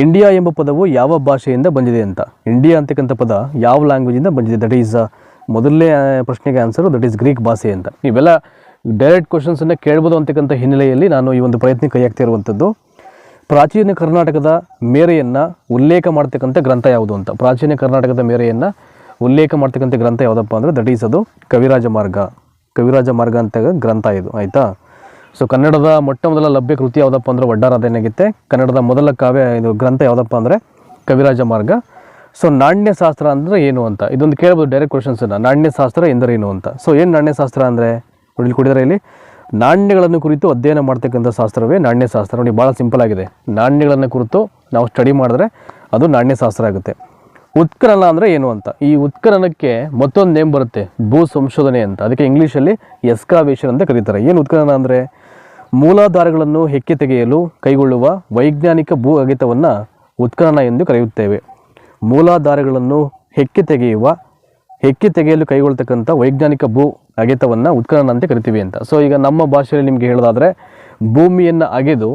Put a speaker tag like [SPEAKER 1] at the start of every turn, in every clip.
[SPEAKER 1] India ಎಂಬ ಪದವು ಯಾವ ಭಾಷೆಯಿಂದ ಬಂದಿದೆ ಅಂತ. ಇಂಡಿಯಾ ಅಂತಕ್ಕಂಥ ಪದ ಯಾವ ಲ್ಯಾಂಗ್ವೇಜಿಂದ ಬಂದಿದೆ? ದಟ್ ಈಸ್ ಮೊದಲನೇ ಪ್ರಶ್ನೆಗೆ ಆನ್ಸರು ದಟ್ ಈಸ್ ಗ್ರೀಕ್ ಭಾಷೆ ಅಂತ. ಇವೆಲ್ಲ ಡೈರೆಕ್ಟ್ ಕ್ವಶನ್ಸನ್ನು ಕೇಳ್ಬೋದು ಅಂತಕ್ಕಂಥ ಹಿನ್ನೆಲೆಯಲ್ಲಿ ನಾನು ಈ ಒಂದು ಪ್ರಯತ್ನ ಕೈಯಾಗ್ತಾ ಇರುವಂಥದ್ದು. ಪ್ರಾಚೀನ ಕರ್ನಾಟಕದ ಮೇರೆಯನ್ನು ಉಲ್ಲೇಖ ಮಾಡ್ತಕ್ಕಂಥ ಗ್ರಂಥ ಯಾವುದು ಅಂತ. ಪ್ರಾಚೀನ ಕರ್ನಾಟಕದ ಮೇರೆಯನ್ನು ಉಲ್ಲೇಖ ಮಾಡ್ತಕ್ಕಂಥ ಗ್ರಂಥ ಯಾವುದಪ್ಪ ಅಂದರೆ ದಟ್ ಈಸ್ ಅದು ಕವಿರಾಜ ಮಾರ್ಗ. ಕವಿರಾಜ ಮಾರ್ಗ ಅಂತ ಗ್ರಂಥ ಇದು, ಆಯಿತಾ? ಸೊ ಕನ್ನಡದ ಮೊಟ್ಟ ಮೊದಲ ಲಭ್ಯ ಕೃತಿ ಯಾವುದಪ್ಪ ಅಂದರೆ ಒಡ್ಡಾರಾಧನೆಯಾಗಿತ್ತೆ ಕನ್ನಡದ ಮೊದಲ ಕಾವ್ಯ ಇದು ಗ್ರಂಥ ಯಾವುದಪ್ಪ ಅಂದರೆ ಕವಿರಾಜ ಮಾರ್ಗ. ಸೊ ನಾಣ್ಯಶಾಸ್ತ್ರ ಅಂದರೆ ಏನು ಅಂತ? ಇದೊಂದು ಕೇಳ್ಬೋದು ಡೈರೆಕ್ಟ್ ಕ್ವಶನ್ಸನ್ನು ನಾಣ್ಯಶಾಸ್ತ್ರ ಎಂದರೇನು ಅಂತ? ಸೊ ಏನು ನಾಣ್ಯಶಾಸ್ತ್ರ ಅಂದರೆ? ಇಲ್ಲಿ ಕುಡಿದರೆ ಇಲ್ಲಿ. ನಾಣ್ಯಗಳನ್ನು ಕುರಿತು ಅಧ್ಯಯನ ಮಾಡ್ತಕ್ಕಂಥ ಶಾಸ್ತ್ರವೇ ನಾಣ್ಯಶಾಸ್ತ್ರ ನೋಡಿ ಭಾಳ ಸಿಂಪಲ್ ಆಗಿದೆ. ನಾಣ್ಯಗಳನ್ನು ಕುರಿತು ನಾವು ಸ್ಟಡಿ ಮಾಡಿದ್ರೆ ಅದು ನಾಣ್ಯಶಾಸ್ತ್ರ ಆಗುತ್ತೆ. ಉತ್ಖನನ ಅಂದರೆ ಏನು ಅಂತ? ಈ ಉತ್ಖನನಕ್ಕೆ ಮತ್ತೊಂದು ನೇಮ್ ಬರುತ್ತೆ. ಭೂ ಸಂಶೋಧನೆ ಅಂತ. ಅದಕ್ಕೆ ಇಂಗ್ಲೀಷಲ್ಲಿ ಎಸ್ಕಾವೇಶನ್ ಅಂತ ಕರೀತಾರೆ. ಏನು ಉತ್ಖನನ ಅಂದರೆ? ಮೂಲಾಧಾರಗಳನ್ನು ಹೆಕ್ಕಿ ತೆಗೆಯಲು ಕೈಗೊಳ್ಳುವ ವೈಜ್ಞಾನಿಕ ಭೂ ಅಗಿತವನ್ನು ಉತ್ಖನನ ಎಂದು ಕರೆಯುತ್ತೇವೆ. ಮೂಲಾಧಾರಗಳನ್ನು ಹೆಕ್ಕಿ ತೆಗೆಯುವ, ಹೆಕ್ಕಿ ತೆಗೆಯಲು ಕೈಗೊಳ್ತಕ್ಕಂಥ ವೈಜ್ಞಾನಿಕ ಭೂ ಅಗೆತವನ್ನು ಉತ್ಖನನ ಅಂತ ಕರಿತೀವಿ ಅಂತ. ಸೊ ಈಗ ನಮ್ಮ ಭಾಷೆಯಲ್ಲಿ ನಿಮಗೆ ಹೇಳೋದಾದರೆ, ಭೂಮಿಯನ್ನು ಅಗೆದು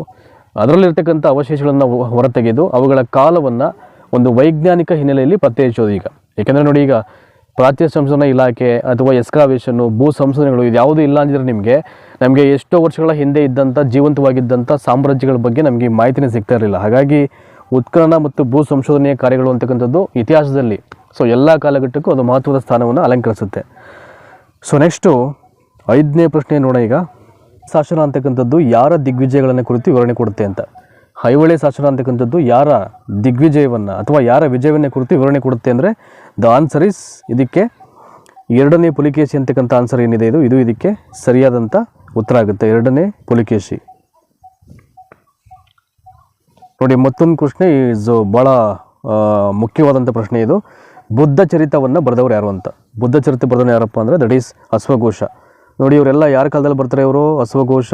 [SPEAKER 1] ಅದರಲ್ಲಿರ್ತಕ್ಕಂಥ ಅವಶೇಷಗಳನ್ನು ಹೊರತೆಗೆದು ಅವುಗಳ ಕಾಲವನ್ನು ಒಂದು ವೈಜ್ಞಾನಿಕ ಹಿನ್ನೆಲೆಯಲ್ಲಿ ಪತ್ತೆ ಹಚ್ಚೋದು ಈಗ. ಏಕೆಂದರೆ ನೋಡಿ ಈಗ ಪ್ರಾಚ್ಯ ಸಂಶೋಧನಾ ಇಲಾಖೆ ಅಥವಾ ಎಸ್ಕಾವೇಷನ್ನು ಭೂ ಸಂಶೋಧನೆಗಳು ಇದು ಯಾವುದೂ ಇಲ್ಲ ಅಂದಿದ್ರೆ ನಿಮಗೆ ನಮಗೆ ಎಷ್ಟೋ ವರ್ಷಗಳ ಹಿಂದೆ ಇದ್ದಂಥ ಜೀವಂತವಾಗಿದ್ದಂಥ ಸಾಮ್ರಾಜ್ಯಗಳ ಬಗ್ಗೆ ನಮಗೆ ಮಾಹಿತಿನೇ ಸಿಗ್ತಾ ಇರಲಿಲ್ಲ. ಹಾಗಾಗಿ ಉತ್ಖನನ ಮತ್ತು ಭೂ ಸಂಶೋಧನೆಯ ಕಾರ್ಯಗಳು ಅಂತಕ್ಕಂಥದ್ದು ಇತಿಹಾಸದಲ್ಲಿ, ಸೊ ಎಲ್ಲ ಕಾಲಘಟ್ಟಕ್ಕೂ ಅದು ಮಹತ್ವದ ಸ್ಥಾನವನ್ನು ಅಲಂಕರಿಸುತ್ತೆ. ಸೊ ನೆಕ್ಸ್ಟು ಐದನೇ ಪ್ರಶ್ನೆ ನೋಡ ಈಗ. ಶಾಸನ ಅಂತಕ್ಕಂಥದ್ದು ಯಾರ ದಿಗ್ವಿಜಯಗಳನ್ನು ಕುರಿತು ವಿವರಣೆ ಕೊಡುತ್ತೆ ಅಂತ. ಐಹೊಳೆ ಶಾಸನ ಅಂತಕ್ಕಂಥದ್ದು ಯಾರ ದಿಗ್ವಿಜಯವನ್ನು ಅಥವಾ ಯಾರ ವಿಜಯವನ್ನು ಕುರಿತು ವಿವರಣೆ ಕೊಡುತ್ತೆ ಅಂದರೆ ದ ಆನ್ಸರ್ ಇಸ್ ಇದಕ್ಕೆ ಎರಡನೇ ಪುಲಿಕೇಶಿ ಅಂತಕ್ಕಂಥ ಆನ್ಸರ್ ಏನಿದೆ ಇದು? ಇದು ಇದಕ್ಕೆ ಸರಿಯಾದಂಥ ಉತ್ತರ ಆಗುತ್ತೆ. ಎರಡನೇ ಪುಲಿಕೇಶಿ. ನೋಡಿ, ಮತ್ತೊಂದು ಪ್ರಶ್ನೆ ಈಸ್ ಭಾಳ ಮುಖ್ಯವಾದಂಥ ಪ್ರಶ್ನೆ ಇದು. ಬುದ್ಧ ಚರಿತವನ್ನು ಬರೆದವರು ಯಾರು ಅಂತ. ಬುದ್ಧ ಚರಿತ್ರೆ ಬರೆದವರು ಯಾರಪ್ಪ ಅಂದರೆ ದಟ್ ಈಸ್ ಅಶ್ವಘೋಷ. ನೋಡಿ, ಇವರೆಲ್ಲ ಯಾರ ಕಾಲದಲ್ಲಿ ಬರ್ತಾರೆ ಇವರು? ಅಶ್ವಘೋಷ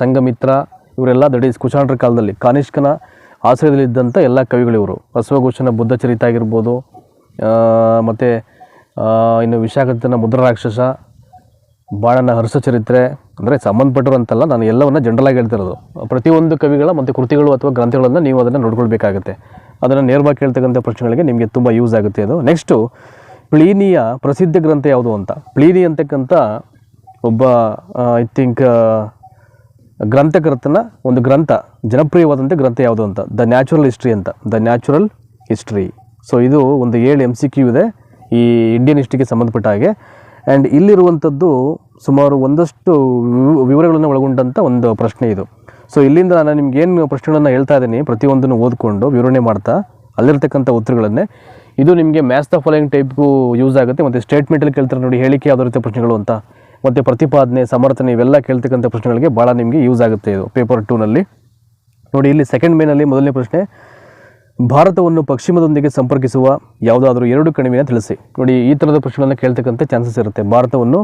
[SPEAKER 1] ಸಂಗಮಿತ್ರ ಇವರೆಲ್ಲ ದಟ್ ಈಸ್ ಕುಶಾಣರ ಕಾಲದಲ್ಲಿ. ಕಾನಿಷ್ಕನ ಆಶ್ರಯದಲ್ಲಿದ್ದಂಥ ಎಲ್ಲ ಕವಿಗಳು ಇವರು. ಅಶ್ವಘೋಷನ ಬುದ್ಧ ಚರಿತ ಆಗಿರ್ಬೋದು ಮತ್ತು ಇನ್ನು ವಿಶಾಖತನ ಮುದ್ರ ಬಾಣನ ಹರ್ಷ ಚರಿತ್ರೆ, ಅಂದರೆ ಸಂಬಂಧಪಟ್ಟರು ಅಂತಲ್ಲ ನಾನು ಎಲ್ಲವನ್ನ ಜನರಲಾಗಿ ಹೇಳ್ತಿರೋದು ಪ್ರತಿಯೊಂದು ಕವಿಗಳ ಮತ್ತು ಕೃತಿಗಳು ಅಥವಾ ಗ್ರಂಥಗಳನ್ನು ನೀವು ಅದನ್ನು ನೋಡ್ಕೊಳ್ಬೇಕಾಗುತ್ತೆ. ಅದನ್ನು ನೇರವಾಗಿ ಕೇಳ್ತಕ್ಕಂಥ ಪ್ರಶ್ನೆಗಳಿಗೆ ನಿಮಗೆ ತುಂಬ ಯೂಸ್ ಆಗುತ್ತೆ ಅದು. ನೆಕ್ಸ್ಟು ಪ್ಲೀನಿಯ ಪ್ರಸಿದ್ಧ ಗ್ರಂಥ ಯಾವುದು ಅಂತ? ಪ್ಲೀನಿ ಅಂತಕ್ಕಂಥ ಒಬ್ಬ ಐ ಥಿಂಕ್ ಗ್ರಂಥಕರ್ತನ ಒಂದು ಗ್ರಂಥ, ಜನಪ್ರಿಯವಾದಂಥ ಗ್ರಂಥ ಯಾವುದು ಅಂತ? ದ ನ್ಯಾಚುರಲ್ ಹಿಸ್ಟ್ರಿ ಅಂತ. ದ ನ್ಯಾಚುರಲ್ ಹಿಸ್ಟ್ರಿ ಸೊ ಇದು ಒಂದು ಏಳು ಎಂ ಸಿ ಕ್ಯೂ ಇದೆ. ಈ ಇಂಡಿಯನ್ ಹಿಸ್ಟ್ರಿಗೆ ಸಂಬಂಧಪಟ್ಟ ಹಾಗೆ. ಆ್ಯಂಡ್ ಇಲ್ಲಿರುವಂಥದ್ದು ಸುಮಾರು ಒಂದಷ್ಟು ವಿವ- ವಿವರಗಳನ್ನು ಒಳಗೊಂಡಂಥ ಒಂದು ಪ್ರಶ್ನೆ ಇದು. ಸೊ ಇಲ್ಲಿಂದ ನಾನು ನಿಮ್ಗೆ ಏನು ಪ್ರಶ್ನೆಗಳನ್ನು ಹೇಳ್ತಾ ಇದ್ದೀನಿ, ಪ್ರತಿಯೊಂದನ್ನು ಓದ್ಕೊಂಡು ವಿವರಣೆ ಮಾಡ್ತಾ ಅಲ್ಲಿರ್ತಕ್ಕಂಥ ಉತ್ತರಗಳನ್ನೇ. ಇದು ನಿಮಗೆ ಮ್ಯಾಥ್ಸ್ ದ ಫಾಲೋಯಿಂಗ್ ಟೈಪ್ಗೂ ಯೂಸ್ ಆಗುತ್ತೆ, ಮತ್ತು ಸ್ಟೇಟ್ಮೆಂಟಲ್ಲಿ ಕೇಳ್ತಾರೆ ನೋಡಿ, ಹೇಳಿಕೆ ಯಾವುದೇ ರೀತಿಯ ಪ್ರಶ್ನೆಗಳು ಅಂತ. ಮತ್ತು ಪ್ರತಿಪಾದನೆ, ಸಮರ್ಥನೆ ಇವೆಲ್ಲ ಕೇಳ್ತಕ್ಕಂಥ ಪ್ರಶ್ನೆಗಳಿಗೆ ಭಾಳ ನಿಮಗೆ ಯೂಸ್ ಆಗುತ್ತೆ ಇದು ಪೇಪರ್ ಟೂನಲ್ಲಿ ನೋಡಿ, ಇಲ್ಲಿ ಸೆಕೆಂಡ್ ಮೇನಲ್ಲಿ ಮೊದಲನೇ ಪ್ರಶ್ನೆ. ಭಾರತವನ್ನು ಪಶ್ಚಿಮದೊಂದಿಗೆ ಸಂಪರ್ಕಿಸುವ ಯಾವುದಾದ್ರೂ ಎರಡು ಕಣಿವೆನ ತಿಳಿಸಿ. ನೋಡಿ, ಈ ಥರದ ಪ್ರಶ್ನೆಗಳನ್ನು ಕೇಳ್ತಕ್ಕಂಥ ಚಾನ್ಸಸ್ ಇರುತ್ತೆ. ಭಾರತವನ್ನು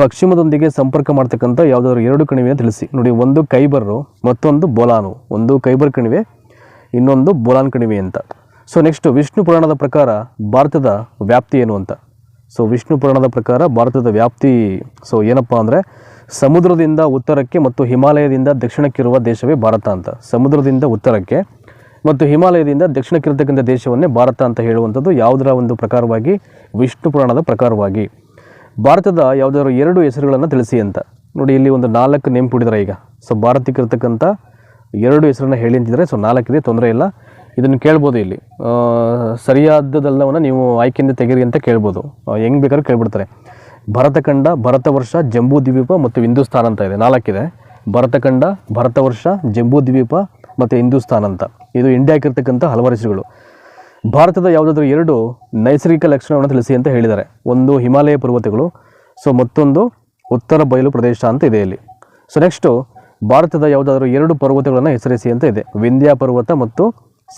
[SPEAKER 1] ಪಶ್ಚಿಮದೊಂದಿಗೆ ಸಂಪರ್ಕ ಮಾಡ್ತಕ್ಕಂಥ ಯಾವುದಾದ್ರೂ ಎರಡು ಕಣಿವೆನ ತಿಳಿಸಿ. ನೋಡಿ, ಒಂದು ಕೈಬರು ಮತ್ತೊಂದು ಬೋಲಾನು. ಒಂದು ಕೈಬರ್ ಕಣಿವೆ, ಇನ್ನೊಂದು ಬೋಲಾನ್ ಕಣಿವೆ ಅಂತ. ಸೊ ನೆಕ್ಸ್ಟ್ ವಿಷ್ಣು ಪುರಾಣದ ಪ್ರಕಾರ ಭಾರತದ ವ್ಯಾಪ್ತಿ ಏನು ಅಂತ. ಸೊ ವಿಷ್ಣು ಪುರಾಣದ ಪ್ರಕಾರ ಭಾರತದ ವ್ಯಾಪ್ತಿ ಸೊ ಏನಪ್ಪ ಅಂದರೆ ಸಮುದ್ರದಿಂದ ಉತ್ತರಕ್ಕೆ ಮತ್ತು ಹಿಮಾಲಯದಿಂದ ದಕ್ಷಿಣಕ್ಕಿರುವ ದೇಶವೇ ಭಾರತ ಅಂತ. ಸಮುದ್ರದಿಂದ ಉತ್ತರಕ್ಕೆ ಮತ್ತು ಹಿಮಾಲಯದಿಂದ ದಕ್ಷಿಣಕ್ಕಿರತಕ್ಕಂಥ ದೇಶವನ್ನೇ ಭಾರತ ಅಂತ ಹೇಳುವಂಥದ್ದು ಯಾವುದರ ಒಂದು ಪ್ರಕಾರವಾಗಿ, ವಿಷ್ಣು ಪುರಾಣದ ಪ್ರಕಾರವಾಗಿ. ಭಾರತದ ಯಾವುದಾದ್ರು ಎರಡು ಹೆಸರುಗಳನ್ನು ತಿಳಿಸಿ ಅಂತ. ನೋಡಿ, ಇಲ್ಲಿ ಒಂದು ನಾಲ್ಕು ನೇಮ್ ಕೊಡಿದ್ದಾರೆ ಈಗ. ಸೊ ಭಾರತಕ್ಕಿರ್ತಕ್ಕಂಥ ಎರಡು ಹೆಸರನ್ನ ಹೇಳಿ ಅಂತಿದ್ರೆ ಸೊ ನಾಲ್ಕಿದೆ, ತೊಂದರೆ ಇಲ್ಲ. ಇದನ್ನು ಕೇಳ್ಬೋದು ಇಲ್ಲಿ. ಸರಿಯಾದದೆಲ್ಲವನ್ನು ನೀವು ಆಯ್ಕೆಯಿಂದ ತೆಗೀರಿ ಅಂತ ಕೇಳ್ಬೋದು. ಹೆಂಗೆ ಬೇಕಾದ್ರೂ ಕೇಳ್ಬಿಡ್ತಾರೆ. ಭರತಖಂಡ, ಭರತವರ್ಷ, ಜಂಬೂ ದ್ವೀಪ ಮತ್ತು ಹಿಂದೂಸ್ತಾನ್ ಅಂತ ಇದೆ. ನಾಲ್ಕಿದೆ. ಭರತಖಂಡ, ಭರತವರ್ಷ, ಜಂಬೂ ದ್ವೀಪ ಮತ್ತು ಹಿಂದೂಸ್ತಾನ್ ಅಂತ. ಇದು ಇಂಡಿಯಾಕ್ಕಿರ್ತಕ್ಕಂಥ ಹಲವಾರು ಹೆಸರುಗಳು. ಭಾರತದ ಯಾವುದಾದ್ರೂ ಎರಡು ನೈಸರ್ಗಿಕ ಲಕ್ಷಣವನ್ನು ತಿಳಿಸಿ ಅಂತ ಹೇಳಿದ್ದಾರೆ. ಒಂದು ಹಿಮಾಲಯ ಪರ್ವತಗಳು, ಸೊ ಮತ್ತೊಂದು ಉತ್ತರ ಬಯಲು ಪ್ರದೇಶ ಅಂತ ಇದೆ ಇಲ್ಲಿ. ಸೊ ನೆಕ್ಸ್ಟು ಭಾರತದ ಯಾವುದಾದ್ರೂ ಎರಡು ಪರ್ವತಗಳನ್ನು ಹೆಸರಿಸಿ ಅಂತ ಇದೆ. ವಿಂಧ್ಯ ಪರ್ವತ ಮತ್ತು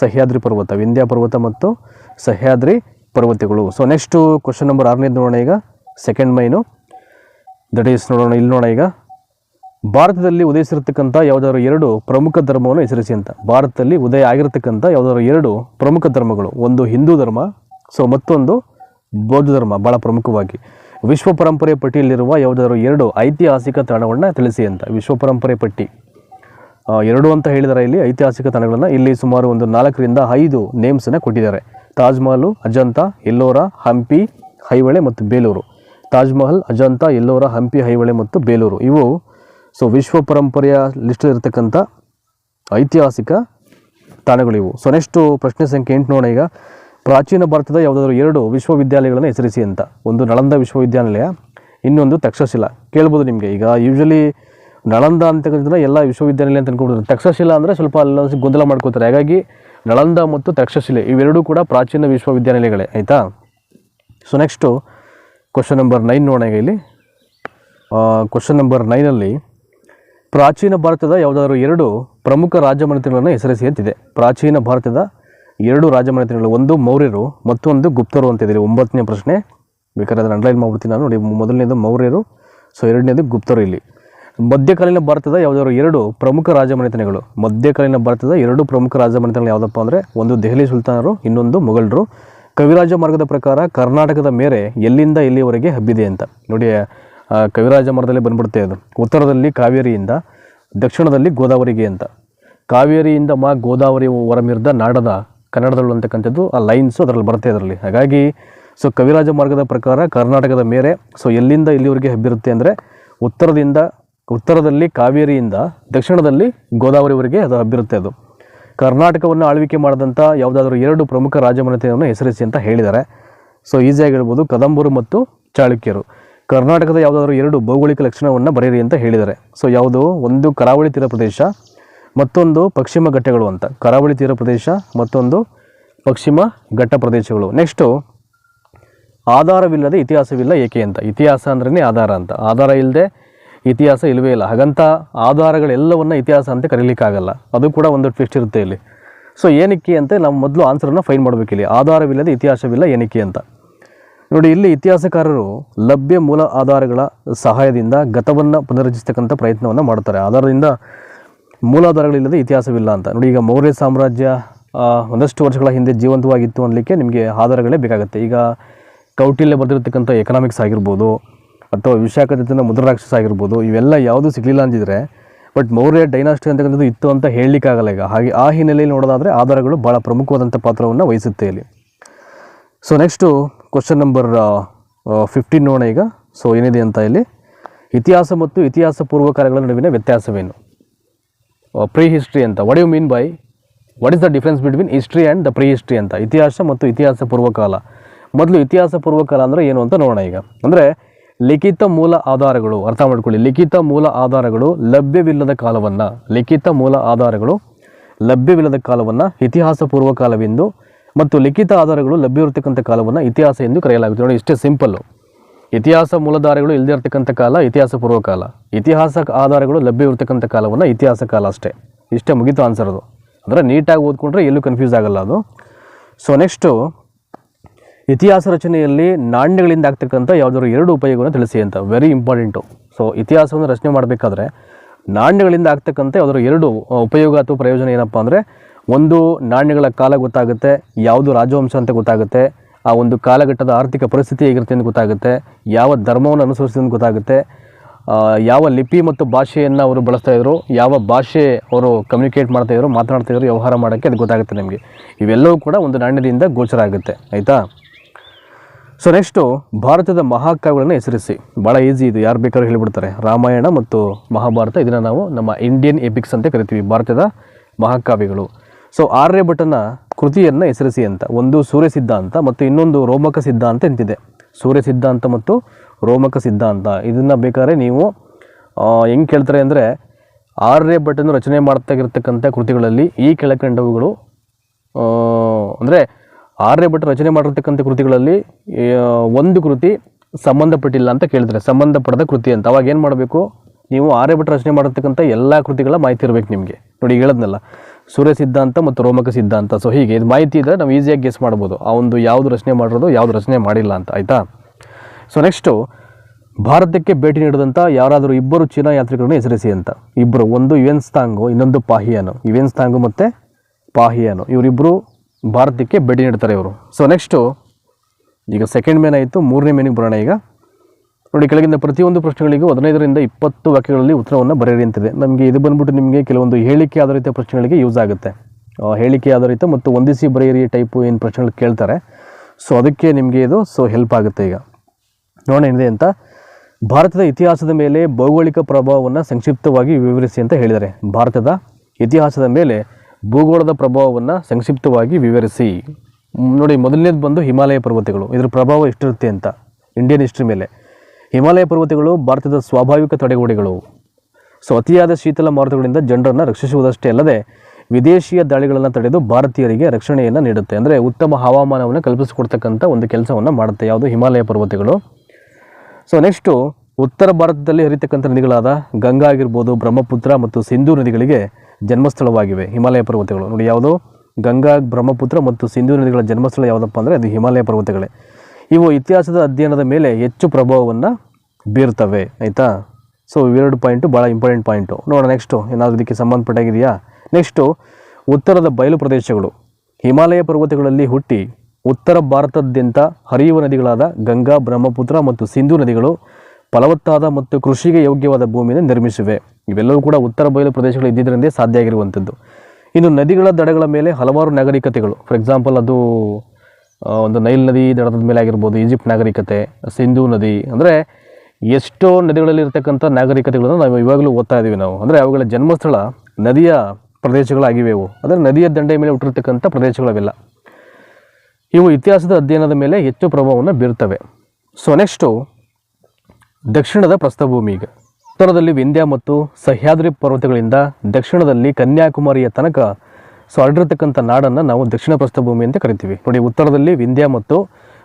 [SPEAKER 1] ಸಹ್ಯಾದ್ರಿ ಪರ್ವತ. ವಿಂಧ್ಯ ಪರ್ವತ ಮತ್ತು ಸಹ್ಯಾದ್ರಿ ಪರ್ವತಗಳು. ಸೊ ನೆಕ್ಸ್ಟು ಕ್ವಶನ್ ನಂಬರ್ ಆರನೇದು ನೋಡೋಣ ಈಗ. ಸೆಕೆಂಡ್ ಮೈನು ದಟ್ ಈಸ್ ನೋಡೋಣ, ಇಲ್ಲಿ ನೋಡೋಣ ಈಗ. ಭಾರತದಲ್ಲಿ ಉದಯಿಸಿರ್ತಕ್ಕಂಥ ಯಾವುದಾದ್ರು ಎರಡು ಪ್ರಮುಖ ಧರ್ಮವನ್ನು ಹೆಸರಿಸಿ ಅಂತ. ಭಾರತದಲ್ಲಿ ಉದಯ ಆಗಿರತಕ್ಕಂಥ ಯಾವುದಾದ್ರು ಎರಡು ಪ್ರಮುಖ ಧರ್ಮಗಳು. ಒಂದು ಹಿಂದೂ ಧರ್ಮ ಸೊ ಮತ್ತೊಂದು ಬೌದ್ಧ ಧರ್ಮ ಭಾಳ ಪ್ರಮುಖವಾಗಿ. ವಿಶ್ವ ಪರಂಪರೆ ಪಟ್ಟಿಯಲ್ಲಿರುವ ಯಾವುದಾದ್ರು ಎರಡು ಐತಿಹಾಸಿಕ ತಾಣಗಳನ್ನ ತಿಳಿಸಿ ಅಂತ. ವಿಶ್ವ ಪರಂಪರೆ ಪಟ್ಟಿ. ಎರಡು ಅಂತ ಹೇಳಿದರೆ ಇಲ್ಲಿ ಐತಿಹಾಸಿಕ ತಾಣಗಳನ್ನು. ಇಲ್ಲಿ ಸುಮಾರು ಒಂದು ನಾಲ್ಕರಿಂದ ಐದು ನೇಮ್ಸನ್ನು ಕೊಟ್ಟಿದ್ದಾರೆ. ತಾಜ್ಮಹಲ್ ಅಜಂತ, ಎಲ್ಲೋರ, ಹಂಪಿ, ಹೈವಳೆ ಮತ್ತು ಬೇಲೂರು. ತಾಜ್ಮಹಲ್ ಅಜಂತ, ಎಲ್ಲೋರ, ಹಂಪಿ, ಹೈವಳೆ ಮತ್ತು ಬೇಲೂರು. ಇವು ಸೊ ವಿಶ್ವ ಪರಂಪರೆಯ ಲಿಸ್ಟಲ್ಲಿರ್ತಕ್ಕಂಥ ಐತಿಹಾಸಿಕ ತಾಣಗಳಿವು ಸೊ ನೆಕ್ಸ್ಟು ಪ್ರಶ್ನೆ ಸಂಖ್ಯೆ ಎಂಟು ನೋಡೋಣ ಈಗ. ಪ್ರಾಚೀನ ಭಾರತದ ಯಾವುದಾದ್ರು ಎರಡು ವಿಶ್ವವಿದ್ಯಾಲಯಗಳನ್ನು ಹೆಸರಿಸಿ ಅಂತ. ಒಂದು ನಳಂದ ವಿಶ್ವವಿದ್ಯಾನಿಲಯ ಇನ್ನೊಂದು ತಕ್ಷಶಿಲಾ. ಕೇಳ್ಬೋದು ನಿಮಗೆ. ಈಗ ಯೂಶ್ವಲಿ ನಳಂದ ಅಂತಕ್ಕಂಥ ಎಲ್ಲ ವಿಶ್ವವಿದ್ಯಾನಿಲಯ ಅಂತ ಅನ್ಕೊಂಡಿರ್ತಾರೆ ತಕ್ಷಶಿಲಾ ಅಂದರೆ ಸ್ವಲ್ಪ ಅಲ್ಲೊಂದು ಗೊಂದಲ ಮಾಡ್ಕೋತಾರೆ. ಹಾಗಾಗಿ ನಳಂದ ಮತ್ತು ತಕ್ಷಶಿಲೆ ಇವೆರಡೂ ಕೂಡ ಪ್ರಾಚೀನ ವಿಶ್ವವಿದ್ಯಾನಿಲಯಗಳೇ ಆಯಿತಾ? So next question number nine ನೋಡೋಣ ಈಗ ಇಲ್ಲಿ. ಕ್ವಶನ್ ನಂಬರ್ ನೈನಲ್ಲಿ ಪ್ರಾಚೀನ ಭಾರತದ ಯಾವುದಾದ್ರು ಎರಡು ಪ್ರಮುಖ ರಾಜಮನೆತನಗಳನ್ನು ಹೆಸರಿಸಿ ಅಂತಿದೆ. ಪ್ರಾಚೀನ ಭಾರತದ ಎರಡು ರಾಜಮನೆತನಗಳು, ಒಂದು ಮೌರ್ಯರು ಮತ್ತೊಂದು ಗುಪ್ತರು ಅಂತಿದೆ ಒಂಬತ್ತನೇ ಪ್ರಶ್ನೆ. ಬೇಕಾದ್ರೆ ಅದನ್ನು ಅಂಡರ್ಲೈನ್ ಮಾಡ್ಬಿಡ್ತೀನಿ ನಾನು. ನೋಡಿ ಮೊದಲನೇದು ಮೌರ್ಯರು ಸೊ ಎರಡನೇದು ಗುಪ್ತರು ಇಲ್ಲಿ. ಮಧ್ಯಕಾಲೀನ ಭಾರತದ ಯಾವುದಾದ್ರು ಎರಡು ಪ್ರಮುಖ ರಾಜಮನೆತನಗಳು. ಮಧ್ಯಕಾಲೀನ ಭಾರತದ ಎರಡು ಪ್ರಮುಖ ರಾಜಮನೆತನಗಳು ಯಾವುದಪ್ಪ ಅಂದರೆ, ಒಂದು ದೆಹಲಿ ಸುಲ್ತಾನರು, ಇನ್ನೊಂದು ಮೊಘಲರು. ಕವಿರಾಜ ಮಾರ್ಗದ ಪ್ರಕಾರ ಕರ್ನಾಟಕದ ಮೇರೆ ಎಲ್ಲಿಂದ ಇಲ್ಲಿವರೆಗೆ ಹಬ್ಬಿದೆ ಅಂತ. ನೋಡಿ ಕವಿರಾಜ ಮಾರ್ಗದಲ್ಲಿ ಬಂದ್ಬಿಡುತ್ತೆ ಅದು. ಉತ್ತರದಲ್ಲಿ ಕಾವೇರಿಯಿಂದ, ದಕ್ಷಿಣದಲ್ಲಿ ಗೋದಾವರಿಗೆ ಅಂತ. ಕಾವೇರಿಯಿಂದ ಮಾ ಗೋದಾವರಿ ಹೊರಮಿರ್ದ ನಾಡದ ಕನ್ನಡದಳು ಅಂತಕ್ಕಂಥದ್ದು, ಆ ಲೈನ್ಸು ಅದರಲ್ಲಿ ಬರುತ್ತೆ ಅದರಲ್ಲಿ. ಹಾಗಾಗಿ ಸೊ ಕವಿರಾಜ ಮಾರ್ಗದ ಪ್ರಕಾರ ಕರ್ನಾಟಕದ ಮೇರೆ ಸೊ ಎಲ್ಲಿಂದ ಇಲ್ಲಿವರೆಗೆ ಹಬ್ಬಿರುತ್ತೆ ಅಂದರೆ, ಉತ್ತರದಿಂದ, ಉತ್ತರದಲ್ಲಿ ಕಾವೇರಿಯಿಂದ, ದಕ್ಷಿಣದಲ್ಲಿ ಗೋದಾವರಿವರೆಗೆ ಅದು ಹಬ್ಬಿರುತ್ತೆ ಅದು. ಕರ್ನಾಟಕವನ್ನು ಆಳ್ವಿಕೆ ಮಾಡಿದಂಥ ಯಾವುದಾದ್ರೂ ಎರಡು ಪ್ರಮುಖ ರಾಜಮನೆತೆಯನ್ನು ಹೆಸರಿಸಿ ಅಂತ ಹೇಳಿದ್ದಾರೆ. ಸೊ ಈಸಿಯಾಗಿ ಹೇಳ್ಬೋದು, ಕದಂಬರು ಮತ್ತು ಚಾಳುಕ್ಯರು. ಕರ್ನಾಟಕದ ಯಾವುದಾದ್ರೂ ಎರಡು ಭೌಗೋಳಿಕ ಲಕ್ಷಣವನ್ನು ಬರೆಯಿರಿ ಅಂತ ಹೇಳಿದ್ದಾರೆ. ಸೊ ಯಾವುದು? ಒಂದು ಕರಾವಳಿ ತೀರ ಪ್ರದೇಶ, ಮತ್ತೊಂದು ಪಶ್ಚಿಮ ಘಟ್ಟಗಳು ಅಂತ. ಕರಾವಳಿ ತೀರ ಪ್ರದೇಶ, ಮತ್ತೊಂದು ಪಶ್ಚಿಮ ಘಟ್ಟ ಪ್ರದೇಶಗಳು. ನೆಕ್ಸ್ಟು ಆಧಾರವಿಲ್ಲದೆ ಇತಿಹಾಸವಿಲ್ಲ ಏಕೆ ಅಂತ. ಇತಿಹಾಸ ಅಂದ್ರೇ ಆಧಾರ ಅಂತ. ಆಧಾರ ಇಲ್ಲದೆ ಇತಿಹಾಸ ಇಲ್ಲವೇ ಇಲ್ಲ. ಹಾಗಂತ ಆಧಾರಗಳೆಲ್ಲವನ್ನು ಇತಿಹಾಸ ಅಂತ ಕರೀಲಿಕ್ಕಾಗಲ್ಲ. ಅದು ಕೂಡ ಒಂದು ಟ್ವಿಸ್ಟ್ ಇರುತ್ತೆ ಇಲ್ಲಿ. ಸೊ ಏನಕ್ಕೆ ಅಂತ ನಾವು ಮೊದಲು ಆನ್ಸರನ್ನು ಫೈನ್ ಮಾಡಬೇಕಿಲ್ಲಿ. ಆಧಾರವಿಲ್ಲದೆ ಇತಿಹಾಸವಿಲ್ಲ ಏನಕ್ಕೆ ಅಂತ. ನೋಡಿ, ಇಲ್ಲಿ ಇತಿಹಾಸಕಾರರು ಲಭ್ಯ ಮೂಲ ಆಧಾರಗಳ ಸಹಾಯದಿಂದ ಗತವನ್ನು ಪುನರ್ರಚಿಸ್ತಕ್ಕಂಥ ಪ್ರಯತ್ನವನ್ನು ಮಾಡ್ತಾರೆ. ಆಧಾರದಿಂದ ಮೂಲಾಧಾರಗಳಿಲ್ಲದೆ ಇತಿಹಾಸವಿಲ್ಲ ಅಂತ. ನೋಡಿ, ಈಗ ಮೌರ್ಯ ಸಾಮ್ರಾಜ್ಯ ಒಂದಷ್ಟು ವರ್ಷಗಳ ಹಿಂದೆ ಜೀವಂತವಾಗಿತ್ತು ಅನ್ನಲಿಕ್ಕೆ ನಿಮಗೆ ಆಧಾರಗಳೇ ಬೇಕಾಗುತ್ತೆ. ಈಗ ಕೌಟಿಲ್ಯ ಬರೆದಿರ್ತಕ್ಕಂಥ ಎಕನಾಮಿಕ್ಸ್ ಆಗಿರ್ಬೋದು, ಅಥವಾ ವಿಶಾಖದಿಂದ ಮುದ್ರಾಕ್ಷಸ ಆಗಿರ್ಬೋದು, ಇವೆಲ್ಲ ಯಾವುದೂ ಸಿಗಲಿಲ್ಲ ಅಂದಿದ್ರೆ, ಬಟ್ ಮೌರ್ಯ ಡೈನಾಸ್ಟಿ ಅಂತಕ್ಕಂಥದ್ದು ಇತ್ತು ಅಂತ ಹೇಳಲಿಕ್ಕಾಗಲ್ಲ ಈಗ. ಹಾಗೆ ಆ ಹಿನ್ನೆಲೆಯಲ್ಲಿ ನೋಡೋದಾದರೆ ಆಧಾರಗಳು ಭಾಳ ಪ್ರಮುಖವಾದಂಥ ಪಾತ್ರವನ್ನು ವಹಿಸುತ್ತೆ ಇಲ್ಲಿ. So next question number fifteen ನೋಡೋಣ ಈಗ. ಸೊ ಏನಿದೆ ಅಂತ ಇಲ್ಲಿ? ಇತಿಹಾಸ ಮತ್ತು ಇತಿಹಾಸ ಪೂರ್ವ ಕಾರ್ಯಗಳ ನಡುವಿನ ವ್ಯತ್ಯಾಸವೇನು? ಪ್ರೀ ಹಿಸ್ಟ್ರಿ ಅಂತ. What you mean by what is the difference between history and the prehistory ಅಂತ? ಇತಿಹಾಸ ಮತ್ತು ಇತಿಹಾಸ ಪೂರ್ವಕಾಲ. ಮೊದಲು ಇತಿಹಾಸ ಪೂರ್ವಕಾಲ ಅಂದರೆ ಏನು ಅಂತ ನೋಡೋಣ ಈಗ. ಅಂದರೆ, ಲಿಖಿತ ಮೂಲ ಆಧಾರಗಳು, ಅರ್ಥ ಮಾಡ್ಕೊಳ್ಳಿ. ಲಿಖಿತ ಮೂಲ ಆಧಾರಗಳು ಲಭ್ಯವಿಲ್ಲದ ಕಾಲವನ್ನು, ಲಿಖಿತ ಮೂಲ ಆಧಾರಗಳು ಲಭ್ಯವಿಲ್ಲದ ಕಾಲವನ್ನು ಇತಿಹಾಸ ಪೂರ್ವಕಾಲವೆಂದು ಮತ್ತು ಲಿಖಿತ ಆಧಾರಗಳು ಲಭ್ಯವಿರತಕ್ಕಂಥ ಕಾಲವನ್ನು ಇತಿಹಾಸ ಎಂದು ಕರೆಯಲಾಗುತ್ತೆ ನೋಡಿ, ಇಷ್ಟೇ ಸಿಂಪಲ್ಲು. ಇತಿಹಾಸ ಮೂಲಧಾರಗಳು ಇಲ್ಲದೇ ಇರತಕ್ಕಂಥ ಕಾಲ, ಇತಿಹಾಸ ಪೂರ್ವಕಾಲ ಇತಿಹಾಸ ಆಧಾರಗಳು ಲಭ್ಯವಿರತಕ್ಕಂಥ ಕಾಲವನ್ನು ಇತಿಹಾಸ ಕಾಲ ಅಷ್ಟೇ. ಇಷ್ಟೇ ಮುಗಿತು ಆನ್ಸರ್ ಅದು. ಅಂದರೆ ನೀಟಾಗಿ ಓದ್ಕೊಂಡ್ರೆ ಎಲ್ಲೂ ಕನ್ಫ್ಯೂಸ್ ಆಗಲ್ಲ ಅದು. ಸೊ ನೆಕ್ಸ್ಟು ಇತಿಹಾಸ ರಚನೆಯಲ್ಲಿ ನಾಣ್ಯಗಳಿಂದ ಆಗ್ತಕ್ಕಂಥ ಯಾವುದಾದ್ರು ಎರಡು ಉಪಯೋಗವನ್ನು ತಿಳಿಸಿ ಅಂತ. ವೆರಿ ಇಂಪಾರ್ಟೆಂಟು ಸೊ ಇತಿಹಾಸವನ್ನು ರಚನೆ ಮಾಡಬೇಕಾದ್ರೆ ನಾಣ್ಯಗಳಿಂದ ಆಗ್ತಕ್ಕಂಥ ಯಾವುದಾದ್ರು ಎರಡು ಉಪಯೋಗ ಅಥವಾ ಪ್ರಯೋಜನ ಏನಪ್ಪ ಅಂದರೆ ಒಂದು ನಾಣ್ಯಗಳ ಕಾಲ ಗೊತ್ತಾಗುತ್ತೆ, ಯಾವುದು ರಾಜವಂಶ ಅಂತ ಗೊತ್ತಾಗುತ್ತೆ, ಆ ಒಂದು ಕಾಲಘಟ್ಟದ ಆರ್ಥಿಕ ಪರಿಸ್ಥಿತಿ ಹೇಗಿರುತ್ತೆ ಅಂತ ಗೊತ್ತಾಗುತ್ತೆ, ಯಾವ ಧರ್ಮವನ್ನು ಅನುಸರಿಸಿದ ಗೊತ್ತಾಗುತ್ತೆ ಯಾವ ಲಿಪಿ ಮತ್ತು ಭಾಷೆಯನ್ನು ಅವರು ಬಳಸ್ತಾ ಇದ್ರು, ಯಾವ ಭಾಷೆ ಅವರು ಕಮ್ಯುನಿಕೇಟ್ ಮಾಡ್ತಾ ಇದ್ರು, ಮಾತನಾಡ್ತಾ ಇದ್ರು, ವ್ಯವಹಾರ ಮಾಡೋಕ್ಕೆ ಅದು ಗೊತ್ತಾಗುತ್ತೆ ನಿಮಗೆ. ಇವೆಲ್ಲವೂ ಕೂಡ ಒಂದು ನಾಣ್ಯದಿಂದ ಗೋಚರ ಆಗುತ್ತೆ ಆಯಿತಾ? ಸೊ ನೆಕ್ಸ್ಟು ಭಾರತದ ಮಹಾಕಾವ್ಯಗಳನ್ನು ಹೆಸರಿಸಿ. ಭಾಳ ಈಸಿ ಇದು, ಯಾರು ಬೇಕಾದ್ರೂ ಹೇಳಿಬಿಡ್ತಾರೆ. ರಾಮಾಯಣ ಮತ್ತು ಮಹಾಭಾರತ, ಇದನ್ನು ನಾವು ನಮ್ಮ ಇಂಡಿಯನ್ ಎಪಿಕ್ಸ್ ಅಂತ ಕರಿತೀವಿ, ಭಾರತದ ಮಹಾಕಾವ್ಯಗಳು. ಸೊ ಆರ್ಯಭಟನ ಕೃತಿಯನ್ನು ಹೆಸರಿಸಿ ಅಂತ. ಒಂದು ಸೂರ್ಯ ಸಿದ್ಧಾಂತ ಮತ್ತು ಇನ್ನೊಂದು ರೋಮಕ ಸಿದ್ಧಾಂತ ಎಂತಿದೆ. ಸೂರ್ಯ ಸಿದ್ಧಾಂತ ಮತ್ತು ರೋಮಕ ಸಿದ್ಧಾಂತ. ಇದನ್ನು ಬೇಕಾದ್ರೆ ನೀವು ಹೆಂಗೆ ಕೇಳ್ತಾರೆ ಅಂದರೆ ಆರ್ಯಭಟನು ರಚನೆ ಮಾಡ್ತಾಗಿರ್ತಕ್ಕಂಥ ಕೃತಿಗಳಲ್ಲಿ ಈ ಕೆಳಕಂಡವುಗಳು ಅಂದರೆ ಆರ್ಯಭಟ ರಚನೆ ಮಾಡಿರ್ತಕ್ಕಂಥ ಕೃತಿಗಳಲ್ಲಿ ಒಂದು ಕೃತಿ ಸಂಬಂಧಪಟ್ಟಿಲ್ಲ ಅಂತ ಕೇಳಿದರೆ ಸಂಬಂಧಪಡದ ಕೃತಿ ಅಂತ. ಅವಾಗ ಏನು ಮಾಡಬೇಕು? ನೀವು ಆರ್ಯಭಟ ರಚನೆ ಮಾಡಿರ್ತಕ್ಕಂಥ ಎಲ್ಲ ಕೃತಿಗಳ ಮಾಹಿತಿ ಇರಬೇಕು ನಿಮಗೆ. ನೋಡಿ, ಹೇಳದ್ನಲ್ಲ. ಸೂರ್ಯ ಸಿದ್ಧಾಂತ ಮತ್ತು ರೋಮಕ ಸಿದ್ಧಾಂತ. ಸೊ ಹೀಗೆ ಇದು ಮಾಹಿತಿ ಇದ್ದರೆ ನಾವು ಈಸಿಯಾಗಿ ಗೆಸ್ ಮಾಡ್ಬೋದು. ಆ ಒಂದು ಯಾವುದು ರಚನೆ ಮಾಡಿರೋದು, ಯಾವುದು ರಚನೆ ಮಾಡಿಲ್ಲ ಅಂತ, ಆಯಿತಾ? ಸೊ ನೆಕ್ಸ್ಟು ಭಾರತಕ್ಕೆ ಭೇಟಿ ನೀಡಿದಂಥ ಯಾರಾದರೂ ಇಬ್ಬರು ಚೀನಾ ಯಾತ್ರಿಕರನ್ನು ಹೆಸರಿಸಿ ಅಂತ. ಇಬ್ಬರು ಒಂದು ಯುವೆನ್ಸ್ತಾಂಗು ಇನ್ನೊಂದು ಪಾಹಿಯಾನು. ಯುವೆನ್ಸ್ತಾಂಗು ಮತ್ತು ಪಾಹಿಯಾನು. ಇವರಿಬ್ಬರು ಭಾರತಕ್ಕೆ ಭೇಟಿ ನೀಡ್ತಾರೆ ಇವರು. ಸೊ ನೆಕ್ಸ್ಟು ಈಗ ಸೆಕೆಂಡ್ ಮೇನ್ ಆಯಿತು, ಮೂರನೇ ಮೇನಿಗೆ ಬರೋಣ ಈಗ. ನೋಡಿ, ಕೆಳಗಿನ ಪ್ರತಿಯೊಂದು ಪ್ರಶ್ನೆಗಳಿಗೂ ಹದಿನೈದರಿಂದ ಇಪ್ಪತ್ತು ವಾಕ್ಯಗಳಲ್ಲಿ ಉತ್ತರವನ್ನು ಬರೆಯಿರಿ ಅಂತಿದೆ. ನಮಗೆ ಇದು ಬಂದ್ಬಿಟ್ಟು ನಿಮಗೆ ಕೆಲವೊಂದು ಹೇಳಿಕೆ ಆಧಾರಿತ ಪ್ರಶ್ನೆಗಳಿಗೆ ಯೂಸ್ ಆಗುತ್ತೆ. ಹೇಳಿಕೆ ಆಧಾರಿತ ಮತ್ತು ಒಂದಿಸಿ ಬರೆಯಿರಿ ಟೈಪು ಏನು ಪ್ರಶ್ನೆಗಳು ಕೇಳ್ತಾರೆ. ಸೊ ಅದಕ್ಕೆ ನಿಮಗೆ ಇದು ಸೊ ಹೆಲ್ಪ್ ಆಗುತ್ತೆ ಈಗ. ನೋಡೋಣ ಅಂತ. ಭಾರತದ ಇತಿಹಾಸದ ಮೇಲೆ ಭೌಗೋಳಿಕ ಪ್ರಭಾವವನ್ನು ಸಂಕ್ಷಿಪ್ತವಾಗಿ ವಿವರಿಸಿ ಅಂತ ಹೇಳಿದ್ದಾರೆ. ಭಾರತದ ಇತಿಹಾಸದ ಮೇಲೆ ಭೂಗೋಳದ ಪ್ರಭಾವವನ್ನು ಸಂಕ್ಷಿಪ್ತವಾಗಿ ವಿವರಿಸಿ. ನೋಡಿ, ಮೊದಲನೇದು ಬಂದು ಹಿಮಾಲಯ ಪರ್ವತಗಳು. ಇದರ ಪ್ರಭಾವ ಎಷ್ಟಿರುತ್ತೆ ಅಂತ. ಇಂಡಿಯನ್ ಹಿಸ್ಟ್ರಿ ಮೇಲೆ. ಹಿಮಾಲಯ ಪರ್ವತಗಳು ಭಾರತದ ಸ್ವಾಭಾವಿಕ ತಡೆಗೋಡೆಗಳು. ಸೊ ಅತಿಯಾದ ಶೀತಲ ಮಾರುತಗಳಿಂದ ಜನರನ್ನು ರಕ್ಷಿಸುವುದಷ್ಟೇ ಅಲ್ಲದೆ, ವಿದೇಶಿಯ ದಾಳಿಗಳನ್ನು ತಡೆದು ಭಾರತೀಯರಿಗೆ ರಕ್ಷಣೆಯನ್ನು ನೀಡುತ್ತೆ. ಅಂದರೆ ಉತ್ತಮ ಹವಾಮಾನವನ್ನು ಕಲ್ಪಿಸಿಕೊಡ್ತಕ್ಕಂಥ ಒಂದು ಕೆಲಸವನ್ನು ಮಾಡುತ್ತೆ ಯಾವುದು? ಹಿಮಾಲಯ ಪರ್ವತಗಳು. ಸೊ ನೆಕ್ಸ್ಟು ಉತ್ತರ ಭಾರತದಲ್ಲಿ ಹರಿತಕ್ಕಂಥ ನದಿಗಳಾದ ಗಂಗಾ ಆಗಿರ್ಬೋದು, ಬ್ರಹ್ಮಪುತ್ರ ಮತ್ತು ಸಿಂಧೂ ನದಿಗಳಿಗೆ ಜನ್ಮಸ್ಥಳವಾಗಿವೆ ಹಿಮಾಲಯ ಪರ್ವತಗಳು. ನೋಡಿ ಯಾವುದು? ಗಂಗಾ, ಬ್ರಹ್ಮಪುತ್ರ ಮತ್ತು ಸಿಂಧೂ ನದಿಗಳ ಜನ್ಮಸ್ಥಳ ಯಾವುದಪ್ಪ ಅಂದರೆ ಅದು ಹಿಮಾಲಯ ಪರ್ವತಗಳೇ. ಇವು ಇತಿಹಾಸದ ಅಧ್ಯಯನದ ಮೇಲೆ ಹೆಚ್ಚು ಪ್ರಭಾವವನ್ನು ಬೀರ್ತವೆ, ಆಯಿತಾ? ಸೊ ಇವೆರಡು ಪಾಯಿಂಟು ಭಾಳ ಇಂಪಾರ್ಟೆಂಟ್ ಪಾಯಿಂಟು ನೋಡೋಣ ನೆಕ್ಸ್ಟು ಏನಾದರೂ ಇದಕ್ಕೆ ಸಂಬಂಧಪಟ್ಟಾಗಿದೆಯಾ? ನೆಕ್ಸ್ಟು ಉತ್ತರದ ಬಯಲು ಪ್ರದೇಶಗಳು. ಹಿಮಾಲಯ ಪರ್ವತಗಳಲ್ಲಿ ಹುಟ್ಟಿ ಉತ್ತರ ಭಾರತದಾದ್ಯಂತ ಹರಿಯುವ ನದಿಗಳಾದ ಗಂಗಾ, ಬ್ರಹ್ಮಪುತ್ರ ಮತ್ತು ಸಿಂಧೂ ನದಿಗಳು ಫಲವತ್ತಾದ ಮತ್ತು ಕೃಷಿಗೆ ಯೋಗ್ಯವಾದ ಭೂಮಿಯನ್ನು ನಿರ್ಮಿಸಿವೆ. ಇವೆಲ್ಲವೂ ಕೂಡ ಉತ್ತರ ಬಯಲು ಪ್ರದೇಶಗಳು ಇದ್ದಿದ್ದರಿಂದ ಸಾಧ್ಯ ಆಗಿರುವಂಥದ್ದು ಇನ್ನು ನದಿಗಳ ದಡಗಳ ಮೇಲೆ ಹಲವಾರು ನಾಗರಿಕತೆಗಳು. ಫಾರ್ ಎಕ್ಸಾಂಪಲ್ ಅದು ಒಂದು ನೈಲ್ ನದಿ ದಡದ ಮೇಲೆ ಆಗಿರ್ಬೋದು ಈಜಿಪ್ಟ್ ನಾಗರಿಕತೆ, ಸಿಂಧೂ ನದಿ, ಅಂದರೆ ಎಷ್ಟೋ ನದಿಗಳಲ್ಲಿ ಇರತಕ್ಕಂಥ ನಾಗರಿಕತೆಗಳನ್ನು ನಾವು ಇವಾಗಲೂ ಓದ್ತಾ ಇದ್ದೀವಿ ನಾವು. ಅಂದರೆ ಅವುಗಳ ಜನ್ಮಸ್ಥಳ ನದಿಯ ಪ್ರದೇಶಗಳಾಗಿವೆ ಅಂದರೆ ನದಿಯ ದಂಡೆಯ ಮೇಲೆ ಹುಟ್ಟಿರ್ತಕ್ಕಂಥ ಪ್ರದೇಶಗಳವೆಲ್ಲ. ಇವು ಇತಿಹಾಸದ ಅಧ್ಯಯನದ ಮೇಲೆ ಹೆಚ್ಚು ಪ್ರಭಾವವನ್ನು ಬೀರ್ತವೆ. ಸೊ ನೆಕ್ಸ್ಟು ದಕ್ಷಿಣದ ಪ್ರಸ್ಥಭೂಮಿ ಈಗ. ಉತ್ತರದಲ್ಲಿ ವಿಂಧ್ಯ ಮತ್ತು ಸಹ್ಯಾದ್ರಿ ಪರ್ವತಗಳಿಂದ ದಕ್ಷಿಣದಲ್ಲಿ ಕನ್ಯಾಕುಮಾರಿಯ ತನಕ ಸೊ ಹರಡಿರ್ತಕ್ಕಂಥ ನಾಡನ್ನು ನಾವು ದಕ್ಷಿಣ ಪ್ರಸ್ಥಭೂಮಿ ಅಂತ ಕರಿತೀವಿ. ನೋಡಿ, ಉತ್ತರದಲ್ಲಿ ವಿಂಧ್ಯ ಮತ್ತು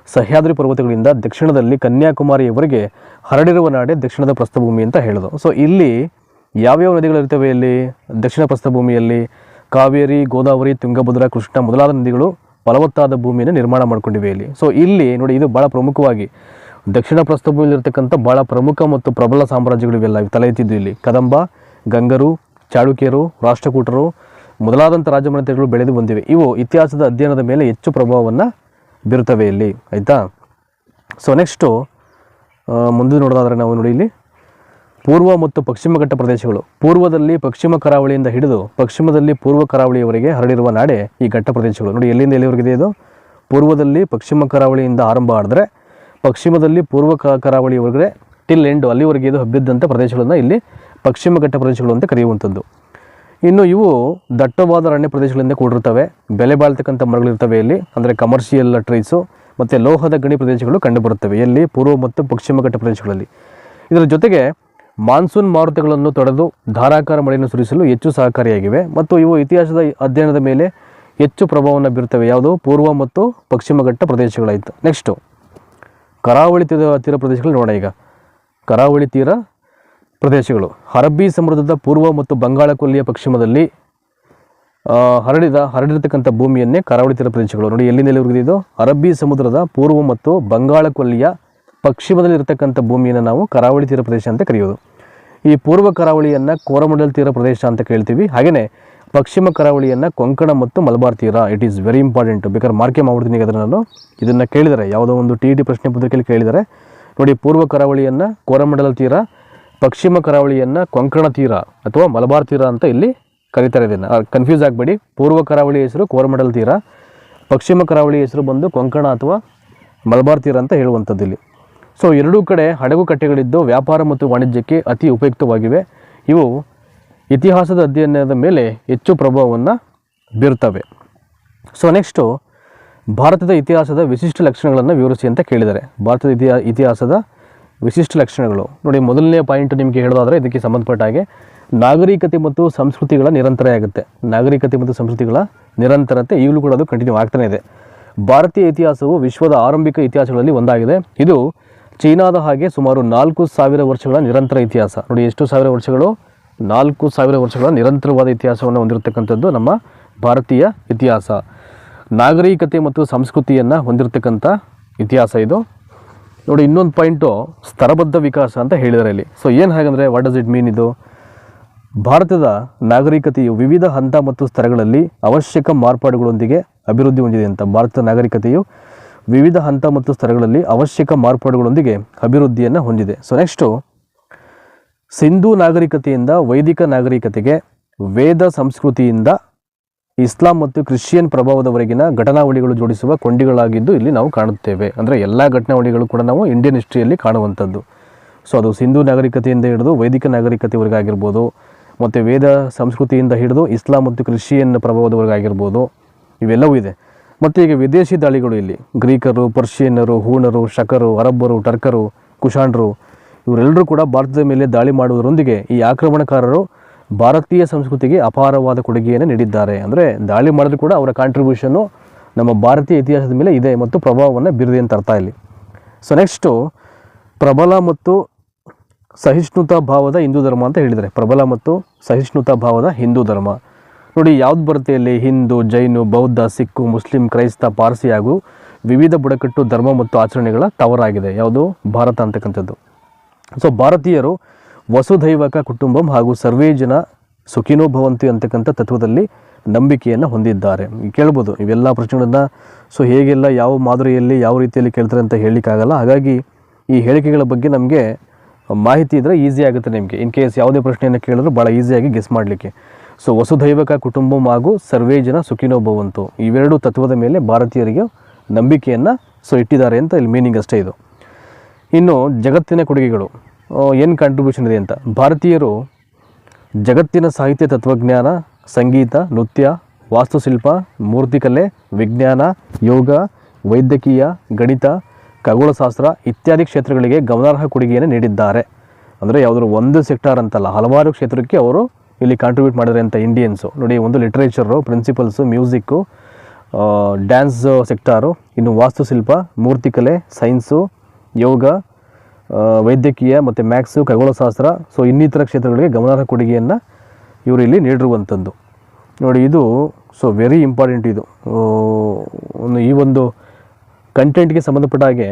[SPEAKER 1] ಸಹ್ಯಾದ್ರಿ ಪರ್ವತಗಳಿಂದ ದಕ್ಷಿಣದಲ್ಲಿ ಕನ್ಯಾಕುಮಾರಿಯವರೆಗೆ ಹರಡಿರುವ ನಾಡೆ ದಕ್ಷಿಣದ ಪ್ರಸ್ಥಭೂಮಿ ಅಂತ ಹೇಳೋದು. ಸೊ, ಇಲ್ಲಿ ಯಾವ್ಯಾವ ನದಿಗಳಿರ್ತವೆ ಇಲ್ಲಿ? ದಕ್ಷಿಣ ಪ್ರಸ್ಥಭೂಮಿಯಲ್ಲಿ ಕಾವೇರಿ, ಗೋದಾವರಿ, ತುಂಗಭದ್ರಾ, ಕೃಷ್ಣ ಮೊದಲಾದ ನದಿಗಳು ಫಲವತ್ತಾದ ಭೂಮಿಯನ್ನು ನಿರ್ಮಾಣ ಮಾಡ್ಕೊಂಡಿವೆ ಇಲ್ಲಿ. ಸೊ, ಇಲ್ಲಿ ನೋಡಿ, ಇದು ಭಾಳ ಪ್ರಮುಖವಾಗಿ ದಕ್ಷಿಣ ಪ್ರಸ್ಥಭೂಮಿಯಲ್ಲಿರ್ತಕ್ಕಂಥ ಭಾಳ ಪ್ರಮುಖ ಮತ್ತು ಪ್ರಬಲ ಸಾಮ್ರಾಜ್ಯಗಳು ಇವೆಲ್ಲ ಇವು ತಲೆ ಎತ್ತಿದ್ದು ಇಲ್ಲಿ. ಕದಂಬ, ಗಂಗರು, ಚಾಳುಕ್ಯರು, ರಾಷ್ಟ್ರಕೂಟರು ಮೊದಲಾದಂಥ ರಾಜಮನೆತನಗಳು ಬೆಳೆದು ಬಂದಿವೆ. ಇವು ಇತಿಹಾಸದ ಅಧ್ಯಯನದ ಮೇಲೆ ಹೆಚ್ಚು ಪ್ರಭಾವವನ್ನು ಬೀರುತ್ತವೆ ಇಲ್ಲಿ. ಆಯಿತಾ? ಸೊ ನೆಕ್ಸ್ಟು ಮುಂದೆ ನೋಡೋದಾದ್ರೆ ನಾವು ನೋಡಿ ಇಲ್ಲಿ. ಪೂರ್ವ ಮತ್ತು ಪಶ್ಚಿಮ ಘಟ್ಟ ಪ್ರದೇಶಗಳು. ಪೂರ್ವದಲ್ಲಿ ಪಶ್ಚಿಮ ಕರಾವಳಿಯಿಂದ ಹಿಡಿದು ಪಶ್ಚಿಮದಲ್ಲಿ ಪೂರ್ವ ಕರಾವಳಿಯವರೆಗೆ ಹರಡಿರುವ ನಾಡೆ ಈ ಘಟ್ಟ ಪ್ರದೇಶಗಳು. ನೋಡಿ, ಎಲ್ಲಿಂದ ಎಲ್ಲಿವರೆಗಿದೆ ಇದು? ಪೂರ್ವದಲ್ಲಿ ಪಶ್ಚಿಮ ಕರಾವಳಿಯಿಂದ ಆರಂಭ ಆದರೆ ಪಶ್ಚಿಮದಲ್ಲಿ ಪೂರ್ವ ಕರಾವಳಿಯವರೆಗೆ ಟಿಲ್ ಎಂಡು ಅಲ್ಲಿವರೆಗೆ ಇದು ಹಬ್ಬಿದ್ದಂಥ ಪ್ರದೇಶಗಳನ್ನು ಇಲ್ಲಿ ಪಶ್ಚಿಮ ಘಟ್ಟ ಪ್ರದೇಶಗಳು ಅಂತ ಕರೆಯುವಂಥದ್ದು. ಇನ್ನು ಇವು ದಟ್ಟವಾದ ಅರಣ್ಯ ಪ್ರದೇಶಗಳಿಂದ ಕೂಡಿರ್ತವೆ ಬೆಲೆ ಬಾಳ್ತಕ್ಕಂಥ ಮರಗಳಿರ್ತವೆ ಇಲ್ಲಿ. ಅಂದರೆ ಕಮರ್ಷಿಯಲ್ ಟ್ರೀಸು ಮತ್ತು ಲೋಹದ ಗಣಿ ಪ್ರದೇಶಗಳು ಕಂಡುಬರುತ್ತವೆ. ಎಲ್ಲಿ ಪೂರ್ವ ಮತ್ತು ಪಶ್ಚಿಮ ಘಟ್ಟ ಪ್ರದೇಶಗಳಲ್ಲಿ. ಇದರ ಜೊತೆಗೆ ಮಾನ್ಸೂನ್ ಮಾರುತಗಳನ್ನು ತೊಡೆದು ಧಾರಾಕಾರ ಮಳೆಯನ್ನು ಸುರಿಸಲು ಹೆಚ್ಚು ಸಹಕಾರಿಯಾಗಿವೆ. ಮತ್ತು ಇವು ಇತಿಹಾಸದ ಅಧ್ಯಯನದ ಮೇಲೆ ಹೆಚ್ಚು ಪ್ರಭಾವವನ್ನು ಬೀರುತ್ತವೆ. ಯಾವುದು? ಪೂರ್ವ ಮತ್ತು ಪಶ್ಚಿಮ ಘಟ್ಟ ಪ್ರದೇಶಗಳಾಯಿತು. ನೆಕ್ಸ್ಟು ಕರಾವಳಿ ತೀರ ತೀರ ಪ್ರದೇಶಗಳು ನೋಡೋಣ ಈಗ. ಕರಾವಳಿ ತೀರ ಪ್ರದೇಶಗಳು. ಅರಬ್ಬಿ ಸಮುದ್ರದ ಪೂರ್ವ ಮತ್ತು ಬಂಗಾಳ ಕೊಲ್ಲಿಯ ಪಶ್ಚಿಮದಲ್ಲಿ ಹರಡಿದ, ಹರಡಿರತಕ್ಕಂಥ ಭೂಮಿಯನ್ನೇ ಕರಾವಳಿ ತೀರ ಪ್ರದೇಶಗಳು. ನೋಡಿ ಎಲ್ಲಿಂದ ಎಲ್ಲಿವರೆಗಿದೆ ಅರಬ್ಬಿ ಸಮುದ್ರದ ಪೂರ್ವ ಮತ್ತು ಬಂಗಾಳ ಕೊಲ್ಲಿಯ ಪಶ್ಚಿಮದಲ್ಲಿ ಇರತಕ್ಕಂಥ ಭೂಮಿಯನ್ನು ನಾವು ಕರಾವಳಿ ತೀರ ಪ್ರದೇಶ ಅಂತ ಕರೆಯೋದು. ಈ ಪೂರ್ವ ಕರಾವಳಿಯನ್ನು ಕೋರಮಂಡಲ ತೀರ ಪ್ರದೇಶ ಅಂತ ಕೇಳ್ತೀವಿ. ಹಾಗೆಯೇ ಪಶ್ಚಿಮ ಕರಾವಳಿಯನ್ನು ಕೊಂಕಣ ಮತ್ತು ಮಲಬಾರ್ ತೀರ ಇಟ್ ಈಸ್ ವೆರಿ ಇಂಪಾರ್ಟೆಂಟ್ ಬೇಕಾದ್ರೆ ಮಾರ್ಕೆ ಮಾಡ್ಬಿಡ್ತೀನಿ ಅದನ್ನು ನಾನು. ಇದನ್ನು ಕೇಳಿದರೆ, ಯಾವುದೋ ಒಂದು ಟಿ ಇ ಟಿ ಪ್ರಶ್ನೆ ಪತ್ರಿಕೆಯಲ್ಲಿ ಕೇಳಿದರೆ, ನೋಡಿ, ಪೂರ್ವ ಕರಾವಳಿಯನ್ನು ಕೋರಮಂಡಲ ತೀರ ಪಶ್ಚಿಮ ಕರಾವಳಿಯನ್ನು ಕೊಂಕಣ ತೀರ ಅಥವಾ ಮಲಬಾರ್ ತೀರ ಅಂತ ಇಲ್ಲಿ ಕರೀತಾರೆ ಇದನ್ನು. ಕನ್ಫ್ಯೂಸ್ ಆಗಬೇಡಿ. ಪೂರ್ವ ಕರಾವಳಿ ಹೆಸರು ಕೋರಮಂಡಲ ತೀರ. ಪಶ್ಚಿಮ ಕರಾವಳಿ ಹೆಸರು ಬಂದು ಕೊಂಕಣ ಅಥವಾ ಮಲಬಾರ್ ತೀರ ಅಂತ ಹೇಳುವಂಥದ್ದು ಇಲ್ಲಿ. ಸೊ ಎರಡೂ ಕಡೆ ಹಡಗು ಕಟ್ಟೆಗಳಿದ್ದು ವ್ಯಾಪಾರ ಮತ್ತು ವಾಣಿಜ್ಯಕ್ಕೆ ಅತಿ ಉಪಯುಕ್ತವಾಗಿವೆ. ಇವು ಇತಿಹಾಸದ ಅಧ್ಯಯನದ ಮೇಲೆ ಹೆಚ್ಚು ಪ್ರಭಾವವನ್ನು ಬೀರ್ತವೆ. ಸೊ ನೆಕ್ಸ್ಟು ಭಾರತದ ಇತಿಹಾಸದ ವಿಶಿಷ್ಟ ಲಕ್ಷಣಗಳನ್ನು ವಿವರಿಸಿ ಅಂತ ಕೇಳಿದ್ದಾರೆ. ಭಾರತದ ಇತಿಹಾ, ಇತಿಹಾಸದ ವಿಶಿಷ್ಟ ಲಕ್ಷಣಗಳು. ನೋಡಿ, ಮೊದಲನೇ ಪಾಯಿಂಟ್ ನಿಮಗೆ ಹೇಳೋದಾದರೆ ಇದಕ್ಕೆ ಸಂಬಂಧಪಟ್ಟ ಹಾಗೆ ನಾಗರಿಕತೆ ಮತ್ತು ಸಂಸ್ಕೃತಿಗಳ ನಿರಂತರ ಆಗುತ್ತೆ. ನಾಗರಿಕತೆ ಮತ್ತು ಸಂಸ್ಕೃತಿಗಳ ನಿರಂತರತೆ ಈಗಲೂ ಕೂಡ ಅದು ಕಂಟಿನ್ಯೂ ಆಗ್ತಾನೆ ಇದೆ. ಭಾರತೀಯ ಇತಿಹಾಸವು ವಿಶ್ವದ ಆರಂಭಿಕ ಇತಿಹಾಸಗಳಲ್ಲಿ ಒಂದಾಗಿದೆ. ಇದು ಚೀನಾದ ಹಾಗೆ ಸುಮಾರು ನಾಲ್ಕು ಸಾವಿರ ವರ್ಷಗಳ ನಿರಂತರ ಇತಿಹಾಸ. ನೋಡಿ, ಎಷ್ಟು ಸಾವಿರ ವರ್ಷಗಳು? ನಾಲ್ಕು ಸಾವಿರ ವರ್ಷಗಳ ನಿರಂತರವಾದ ಇತಿಹಾಸವನ್ನು ಹೊಂದಿರತಕ್ಕಂಥದ್ದು ನಮ್ಮ ಭಾರತೀಯ ಇತಿಹಾಸ. ನಾಗರಿಕತೆ ಮತ್ತು ಸಂಸ್ಕೃತಿಯನ್ನು ಹೊಂದಿರತಕ್ಕಂಥ ಇತಿಹಾಸ ಇದು. ನೋಡಿ, ಇನ್ನೊಂದು ಪಾಯಿಂಟು ಸ್ತರಬದ್ಧ ವಿಕಾಸ ಅಂತ ಹೇಳಿದ್ದಾರೆ ಇಲ್ಲಿ. ಸೊ ಏನು ಹಾಗಂದರೆ ವಾಟ್ ಡಸ್ ಇಟ್ ಮೀನ್ ಇದು? ಭಾರತದ ನಾಗರಿಕತೆಯು ವಿವಿಧ ಹಂತ ಮತ್ತು ಸ್ತರಗಳಲ್ಲಿ ಅವಶ್ಯಕ ಮಾರ್ಪಾಡುಗಳೊಂದಿಗೆ ಅಭಿವೃದ್ಧಿ ಹೊಂದಿದೆ ಅಂತ. ಭಾರತದ ನಾಗರಿಕತೆಯು ವಿವಿಧ ಹಂತ ಮತ್ತು ಸ್ತರಗಳಲ್ಲಿ ಅವಶ್ಯಕ ಮಾರ್ಪಾಡುಗಳೊಂದಿಗೆ ಅಭಿವೃದ್ಧಿಯನ್ನು ಹೊಂದಿದೆ. ಸೊ ನೆಕ್ಸ್ಟು ಸಿಂಧೂ ನಾಗರಿಕತೆಯಿಂದ ವೈದಿಕ ನಾಗರಿಕತೆಗೆ ವೇದ ಸಂಸ್ಕೃತಿಯಿಂದ ಇಸ್ಲಾಂ ಮತ್ತು ಕ್ರಿಶ್ಚಿಯನ್ ಪ್ರಭಾವದವರೆಗಿನ ಘಟನಾವಳಿಗಳು ಜೋಡಿಸುವ ಕೊಂಡಿಗಳಾಗಿದ್ದು ಇಲ್ಲಿ ನಾವು ಕಾಣುತ್ತೇವೆ. ಅಂದರೆ ಎಲ್ಲ ಘಟನಾವಳಿಗಳು ಕೂಡ ನಾವು ಇಂಡಿಯನ್ ಹಿಸ್ಟ್ರಿಯಲ್ಲಿ ಕಾಣುವಂಥದ್ದು. ಸೊ ಅದು ಸಿಂಧೂ ನಾಗರಿಕತೆಯಿಂದ ಹಿಡಿದು ವೈದಿಕ ನಾಗರಿಕತೆವರೆಗಾಗಿರ್ಬೋದು, ಮತ್ತು ವೇದ ಸಂಸ್ಕೃತಿಯಿಂದ ಹಿಡಿದು ಇಸ್ಲಾಂ ಮತ್ತು ಕ್ರಿಶ್ಚಿಯನ್ ಪ್ರಭಾವದವರೆಗಾಗಿರ್ಬೋದು, ಇವೆಲ್ಲವೂ ಇದೆ. ಮತ್ತು ಈಗ ವಿದೇಶಿ ದಾಳಿಗಳು ಇಲ್ಲಿ. ಗ್ರೀಕರು, ಪರ್ಷಿಯನ್ನರು ಹೂಣರು ಶಕರು, ಅರಬ್ಬರು, ಟರ್ಕರು ಕುಶಾಣರು ಇವರೆಲ್ಲರೂ ಕೂಡ ಭಾರತದ ಮೇಲೆ ದಾಳಿ ಮಾಡುವುದರೊಂದಿಗೆ ಈ ಆಕ್ರಮಣಕಾರರು ಭಾರತೀಯ ಸಂಸ್ಕೃತಿಗೆ ಅಪಾರವಾದ ಕೊಡುಗೆಯನ್ನು ನೀಡಿದ್ದಾರೆ. ಅಂದರೆ ದಾಳಿ ಮಾಡಿದ್ರು ಕೂಡ ಅವರ ಕಾಂಟ್ರಿಬ್ಯೂಷನ್ನು ನಮ್ಮ ಭಾರತೀಯ ಇತಿಹಾಸದ ಮೇಲೆ ಇದೆ ಮತ್ತು ಪ್ರಭಾವವನ್ನು ಬೀರಿದೆ ಅಂತ ಅರ್ಥ ಇಲ್ಲಿ. ಸೊ ನೆಕ್ಸ್ಟು ಪ್ರಬಲ ಮತ್ತು ಸಹಿಷ್ಣುತಾ ಭಾವದ ಹಿಂದೂ ಧರ್ಮ ಅಂತ ಹೇಳಿದರೆ ಪ್ರಬಲ ಮತ್ತು ಸಹಿಷ್ಣುತಾ ಭಾವದ ಹಿಂದೂ ಧರ್ಮ. ನೋಡಿ, ಯಾವ್ದು ಬರುತ್ತೆ ಹಿಂದೂ, ಜೈನು, ಬೌದ್ಧ ಸಿಕ್ಕು ಮುಸ್ಲಿಂ, ಕ್ರೈಸ್ತ, ಪಾರ್ಸಿ ಹಾಗೂ ವಿವಿಧ ಬುಡಕಟ್ಟು ಧರ್ಮ ಮತ್ತು ಆಚರಣೆಗಳ ತವರಾಗಿದೆ. ಯಾವುದು? ಭಾರತ ಅಂತಕ್ಕಂಥದ್ದು. ಸೊ ಭಾರತೀಯರು ವಸುದೈವಕ ಕುಟುಂಬಂ ಹಾಗೂ ಸರ್ವೇ ಜನ ಸುಖಿನೋ ಭವಂತಿ ಅಂತಕ್ಕಂಥ ತತ್ವದಲ್ಲಿ ನಂಬಿಕೆಯನ್ನು ಹೊಂದಿದ್ದಾರೆ. ಕೇಳ್ಬೋದು, ಇವೆಲ್ಲ ಪ್ರಶ್ನೆಗಳನ್ನು ಸೊ ಹೇಗೆಲ್ಲ ಯಾವ ಮಾದರಿಯಲ್ಲಿ ಯಾವ ರೀತಿಯಲ್ಲಿ ಕೇಳ್ತಾರೆ ಅಂತ ಹೇಳಲಿಕ್ಕಾಗಲ್ಲ. ಹಾಗಾಗಿ ಈ ಹೇಳಿಕೆಗಳ ಬಗ್ಗೆ ನಮಗೆ ಮಾಹಿತಿ ಇದ್ದರೆ ಈಸಿ ಆಗುತ್ತೆ ನಿಮಗೆ. ಇನ್ ಕೇಸ್ ಯಾವುದೇ ಪ್ರಶ್ನೆಯನ್ನು ಕೇಳಿದ್ರು ಭಾಳ ಈಸಿಯಾಗಿ ಗೆಸ್ ಮಾಡಲಿಕ್ಕೆ. ಸೊ ವಸುದೈವಕ ಕುಟುಂಬಂ ಹಾಗೂ ಸರ್ವೇ ಜನ ಸುಖಿನೋ ಭವಂತು ಇವೆರಡು ತತ್ವದ ಮೇಲೆ ಭಾರತೀಯರಿಗೆ ನಂಬಿಕೆಯನ್ನು ಸೊ ಇಟ್ಟಿದ್ದಾರೆ ಅಂತ ಇಲ್ಲಿ ಮೀನಿಂಗ್ ಅಷ್ಟೇ ಇದು. ಇನ್ನು ಜಗತ್ತಿನ ಕೊಡುಗೆಗಳು. ಏನು ಕಾಂಟ್ರಿಬ್ಯೂಷನ್ ಇದೆ ಅಂತ? ಭಾರತೀಯರು ಜಗತ್ತಿನ ಸಾಹಿತ್ಯ ತತ್ವಜ್ಞಾನ, ಸಂಗೀತ, ನೃತ್ಯ, ವಾಸ್ತುಶಿಲ್ಪ, ಮೂರ್ತಿಕಲೆ, ವಿಜ್ಞಾನ, ಯೋಗ, ವೈದ್ಯಕೀಯ, ಗಣಿತ, ಖಗೋಳಶಾಸ್ತ್ರ ಇತ್ಯಾದಿ ಕ್ಷೇತ್ರಗಳಿಗೆ ಗಮನಾರ್ಹ ಕೊಡುಗೆಯನ್ನು ನೀಡಿದ್ದಾರೆ. ಅಂದರೆ ಯಾವುದಾದ್ರು ಒಂದು ಸೆಕ್ಟಾರ್ ಅಂತಲ್ಲ, ಹಲವಾರು ಕ್ಷೇತ್ರಕ್ಕೆ ಅವರು ಇಲ್ಲಿ ಕಾಂಟ್ರಿಬ್ಯೂಟ್ ಮಾಡಿದ್ದಾರೆ ಅಂತ ಇಂಡಿಯನ್ಸು ನೋಡಿ, ಒಂದು literature principles music dance sector ಇನ್ನು ವಾಸ್ತುಶಿಲ್ಪ, ಮೂರ್ತಿಕಲೆ ಸೈನ್ಸು ಯೋಗ ವೈದ್ಯಕೀಯ ಮತ್ತು ಮ್ಯಾಕ್ಸ್, ಖಗೋಳಶಾಸ್ತ್ರ, ಸೊ ಇನ್ನಿತರ ಕ್ಷೇತ್ರಗಳಿಗೆ ಗಮನಾರ್ಹ ಕೊಡುಗೆಯನ್ನು ಇವರು ಇಲ್ಲಿ ನೀಡಿರುವಂಥದ್ದು ನೋಡಿ, ಇದು, ಸೊ ವೆರಿ ಇಂಪಾರ್ಟೆಂಟ್ ಇದು. ಒಂದು ಈ ಒಂದು ಕಂಟೆಂಟ್ಗೆ ಸಂಬಂಧಪಟ್ಟ ಹಾಗೆ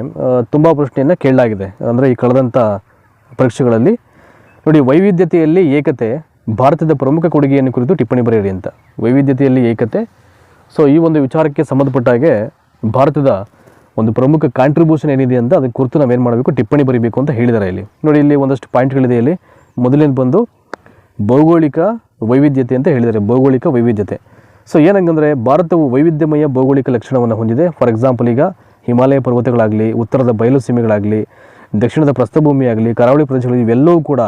[SPEAKER 1] ತುಂಬ ಪ್ರಶ್ನೆಯನ್ನು ಕೇಳಲಾಗಿದೆ. ಅಂದರೆ ಈ ಕಳೆದಂಥ ಪರೀಕ್ಷೆಗಳಲ್ಲಿ. ನೋಡಿ, ವೈವಿಧ್ಯತೆಯಲ್ಲಿ ಏಕತೆ ಭಾರತದ ಪ್ರಮುಖ ಕೊಡುಗೆಯನ್ನು ಕುರಿತು ಟಿಪ್ಪಣಿ ಬರೆಯಿರಿ ಅಂತ. ವೈವಿಧ್ಯತೆಯಲ್ಲಿ ಏಕತೆ. ಸೊ ಈ ಒಂದು ವಿಚಾರಕ್ಕೆ ಸಂಬಂಧಪಟ್ಟ ಹಾಗೆ ಭಾರತದ ಒಂದು ಪ್ರಮುಖ ಕಾಂಟ್ರಿಬ್ಯೂಷನ್ ಏನಿದೆ ಅಂತ ಅದಕ್ಕೆ ಕುರಿತು ನಾವೇನು ಮಾಡಬೇಕು? ಟಿಪ್ಪಣಿ ಬರೀಬೇಕು ಅಂತ ಹೇಳಿದ್ದಾರೆ ಇಲ್ಲಿ. ನೋಡಿ, ಇಲ್ಲಿ ಒಂದಷ್ಟು ಪಾಯಿಂಟ್ಗಳಿದೆ ಇಲ್ಲಿ. ಮೊದಲನೇದು ಬಂದು ಭೌಗೋಳಿಕ ವೈವಿಧ್ಯತೆ ಅಂತ ಹೇಳಿದ್ದಾರೆ. ಭೌಗೋಳಿಕ ವೈವಿಧ್ಯತೆ. ಸೊ ಏನಂಗಂದರೆ ಭಾರತವು ವೈವಿಧ್ಯಮಯ ಭೌಗೋಳಿಕ ಲಕ್ಷಣವನ್ನು ಹೊಂದಿದೆ. ಫಾರ್ ಎಕ್ಸಾಂಪಲ್ ಈಗ ಹಿಮಾಲಯ ಪರ್ವತಗಳಾಗಲಿ, ಉತ್ತರದ ಬಯಲು ಸೀಮೆಗಳಾಗಲಿ, ದಕ್ಷಿಣದ ಪ್ರಸ್ಥಭೂಮಿ ಆಗಲಿ ಕರಾವಳಿ ಪ್ರದೇಶಗಳು ಇವೆಲ್ಲವೂ ಕೂಡ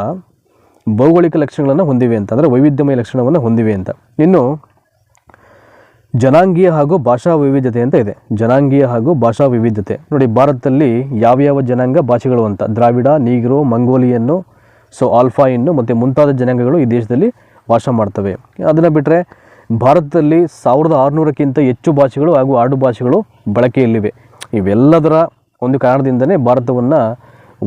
[SPEAKER 1] ಭೌಗೋಳಿಕ ಲಕ್ಷಣಗಳನ್ನು ಹೊಂದಿವೆ ಅಂತ. ಅಂದರೆ ವೈವಿಧ್ಯಮಯ ಲಕ್ಷಣವನ್ನು ಹೊಂದಿವೆ ಅಂತ. ಇನ್ನು ಜನಾಂಗೀಯ ಹಾಗೂ ಭಾಷಾ ವೈವಿಧ್ಯತೆ ಅಂತ ಇದೆ. ಜನಾಂಗೀಯ ಹಾಗೂ ಭಾಷಾ ವೈವಿಧ್ಯತೆ ನೋಡಿ, ಭಾರತದಲ್ಲಿ ಯಾವ್ಯಾವ ಜನಾಂಗ ಭಾಷೆಗಳು ಅಂತ? Dravida, Negro, Mongolian, so, alpha ಇನ್ನು ಮತ್ತು ಮುಂತಾದ ಜನಾಂಗಗಳು ಈ ದೇಶದಲ್ಲಿ ವಾಸ ಮಾಡ್ತವೆ. ಅದನ್ನು ಬಿಟ್ಟರೆ ಭಾರತದಲ್ಲಿ ಸಾವಿರದ ಆರುನೂರಕ್ಕಿಂತ ಹೆಚ್ಚು ಭಾಷೆಗಳು ಹಾಗೂ ಆಡು ಭಾಷೆಗಳು ಬಳಕೆಯಲ್ಲಿವೆ. ಇವೆಲ್ಲದರ ಒಂದು ಕಾರಣದಿಂದನೇ ಭಾರತವನ್ನು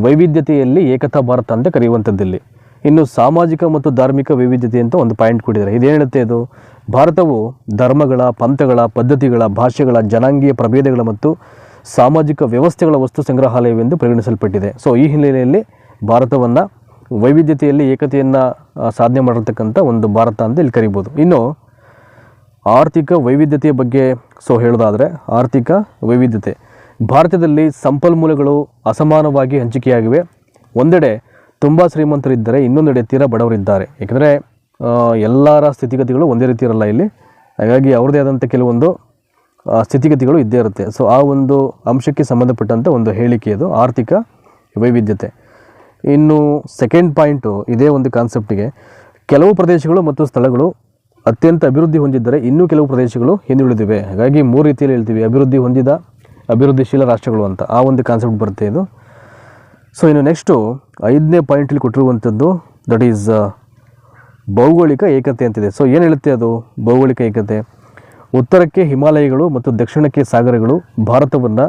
[SPEAKER 1] ವೈವಿಧ್ಯತೆಯಲ್ಲಿ ಏಕತಾ ಭಾರತ ಅಂತ ಕರೆಯುವಂಥದ್ದಿಲ್ಲಿ. ಇನ್ನು ಸಾಮಾಜಿಕ ಮತ್ತು ಧಾರ್ಮಿಕ ವೈವಿಧ್ಯತೆ ಅಂತ ಒಂದು ಪಾಯಿಂಟ್ ಕೊಟ್ಟಿದ್ದಾರೆ. ಇದೇನು ಹೇಳುತ್ತೆ ಇದು? ಭಾರತವು ಧರ್ಮಗಳ, ಪಂಥಗಳ, ಪದ್ಧತಿಗಳ, ಭಾಷೆಗಳ, ಜನಾಂಗೀಯ ಪ್ರಭೇದಗಳ ಮತ್ತು ಸಾಮಾಜಿಕ ವ್ಯವಸ್ಥೆಗಳ ವಸ್ತು ಸಂಗ್ರಹಾಲಯವೆಂದು ಪರಿಗಣಿಸಲ್ಪಟ್ಟಿದೆ. ಸೊ ಈ ಹಿನ್ನೆಲೆಯಲ್ಲಿ ಭಾರತವನ್ನು ವೈವಿಧ್ಯತೆಯಲ್ಲಿ ಏಕತೆಯನ್ನು ಸಾಧನೆ ಮಾಡಿರ್ತಕ್ಕಂಥ ಒಂದು ಭಾರತ ಅಂತ ಇಲ್ಲಿ ಕರಿಬೋದು. ಇನ್ನು ಆರ್ಥಿಕ ವೈವಿಧ್ಯತೆಯ ಬಗ್ಗೆ ಸೊ ಹೇಳೋದಾದರೆ ಆರ್ಥಿಕ ವೈವಿಧ್ಯತೆ. ಭಾರತದಲ್ಲಿ ಸಂಪನ್ಮೂಲಗಳು ಅಸಮಾನವಾಗಿ ಹಂಚಿಕೆಯಾಗಿವೆ. ಒಂದೆಡೆ ತುಂಬ ಶ್ರೀಮಂತರಿದ್ದರೆ ಇನ್ನೊಂದೆಡೆ ತೀರ ಬಡವರಿದ್ದಾರೆ. ಏಕೆಂದರೆ ಎಲ್ಲರ ಸ್ಥಿತಿಗತಿಗಳು ಒಂದೇ ರೀತಿ ಇರಲ್ಲ ಇಲ್ಲಿ. ಹಾಗಾಗಿ ಅವ್ರದ್ದೇ ಆದಂಥ ಕೆಲವೊಂದು ಸ್ಥಿತಿಗತಿಗಳು ಇದ್ದೇ ಇರುತ್ತೆ. ಸೊ ಆ ಒಂದು ಅಂಶಕ್ಕೆ ಸಂಬಂಧಪಟ್ಟಂಥ ಒಂದು ಹೇಳಿಕೆ ಅದು ಆರ್ಥಿಕ ವೈವಿಧ್ಯತೆ. ಇನ್ನು ಸೆಕೆಂಡ್ ಪಾಯಿಂಟು ಇದೇ ಒಂದು ಕಾನ್ಸೆಪ್ಟಿಗೆ ಕೆಲವು ಪ್ರದೇಶಗಳು ಮತ್ತು ಸ್ಥಳಗಳು ಅತ್ಯಂತ ಅಭಿವೃದ್ಧಿ ಹೊಂದಿದ್ದರೆ ಇನ್ನೂ ಕೆಲವು ಪ್ರದೇಶಗಳು ಹಿಂದುಳಿದಿವೆ. ಹಾಗಾಗಿ ಮೂರು ರೀತಿಯಲ್ಲಿ ಹೇಳ್ತೀವಿ, ಅಭಿವೃದ್ಧಿ ಹೊಂದಿದ, ಅಭಿವೃದ್ಧಿಶೀಲ ರಾಷ್ಟ್ರಗಳು ಅಂತ. ಆ ಒಂದು ಕಾನ್ಸೆಪ್ಟ್ ಬರುತ್ತೆ ಇದು. ಸೊ ಇನ್ನು ನೆಕ್ಸ್ಟು ಐದನೇ ಪಾಯಿಂಟಲ್ಲಿ ಕೊಟ್ಟಿರುವಂಥದ್ದು ದಟ್ ಈಸ್ ಭೌಗೋಳಿಕ ಏಕತೆ ಅಂತಿದೆ. ಸೊ ಏನು ಹೇಳುತ್ತೆ ಅದು? ಭೌಗೋಳಿಕ ಏಕತೆ. ಉತ್ತರಕ್ಕೆ ಹಿಮಾಲಯಗಳು ಮತ್ತು ದಕ್ಷಿಣಕ್ಕೆ ಸಾಗರಗಳು ಭಾರತವನ್ನು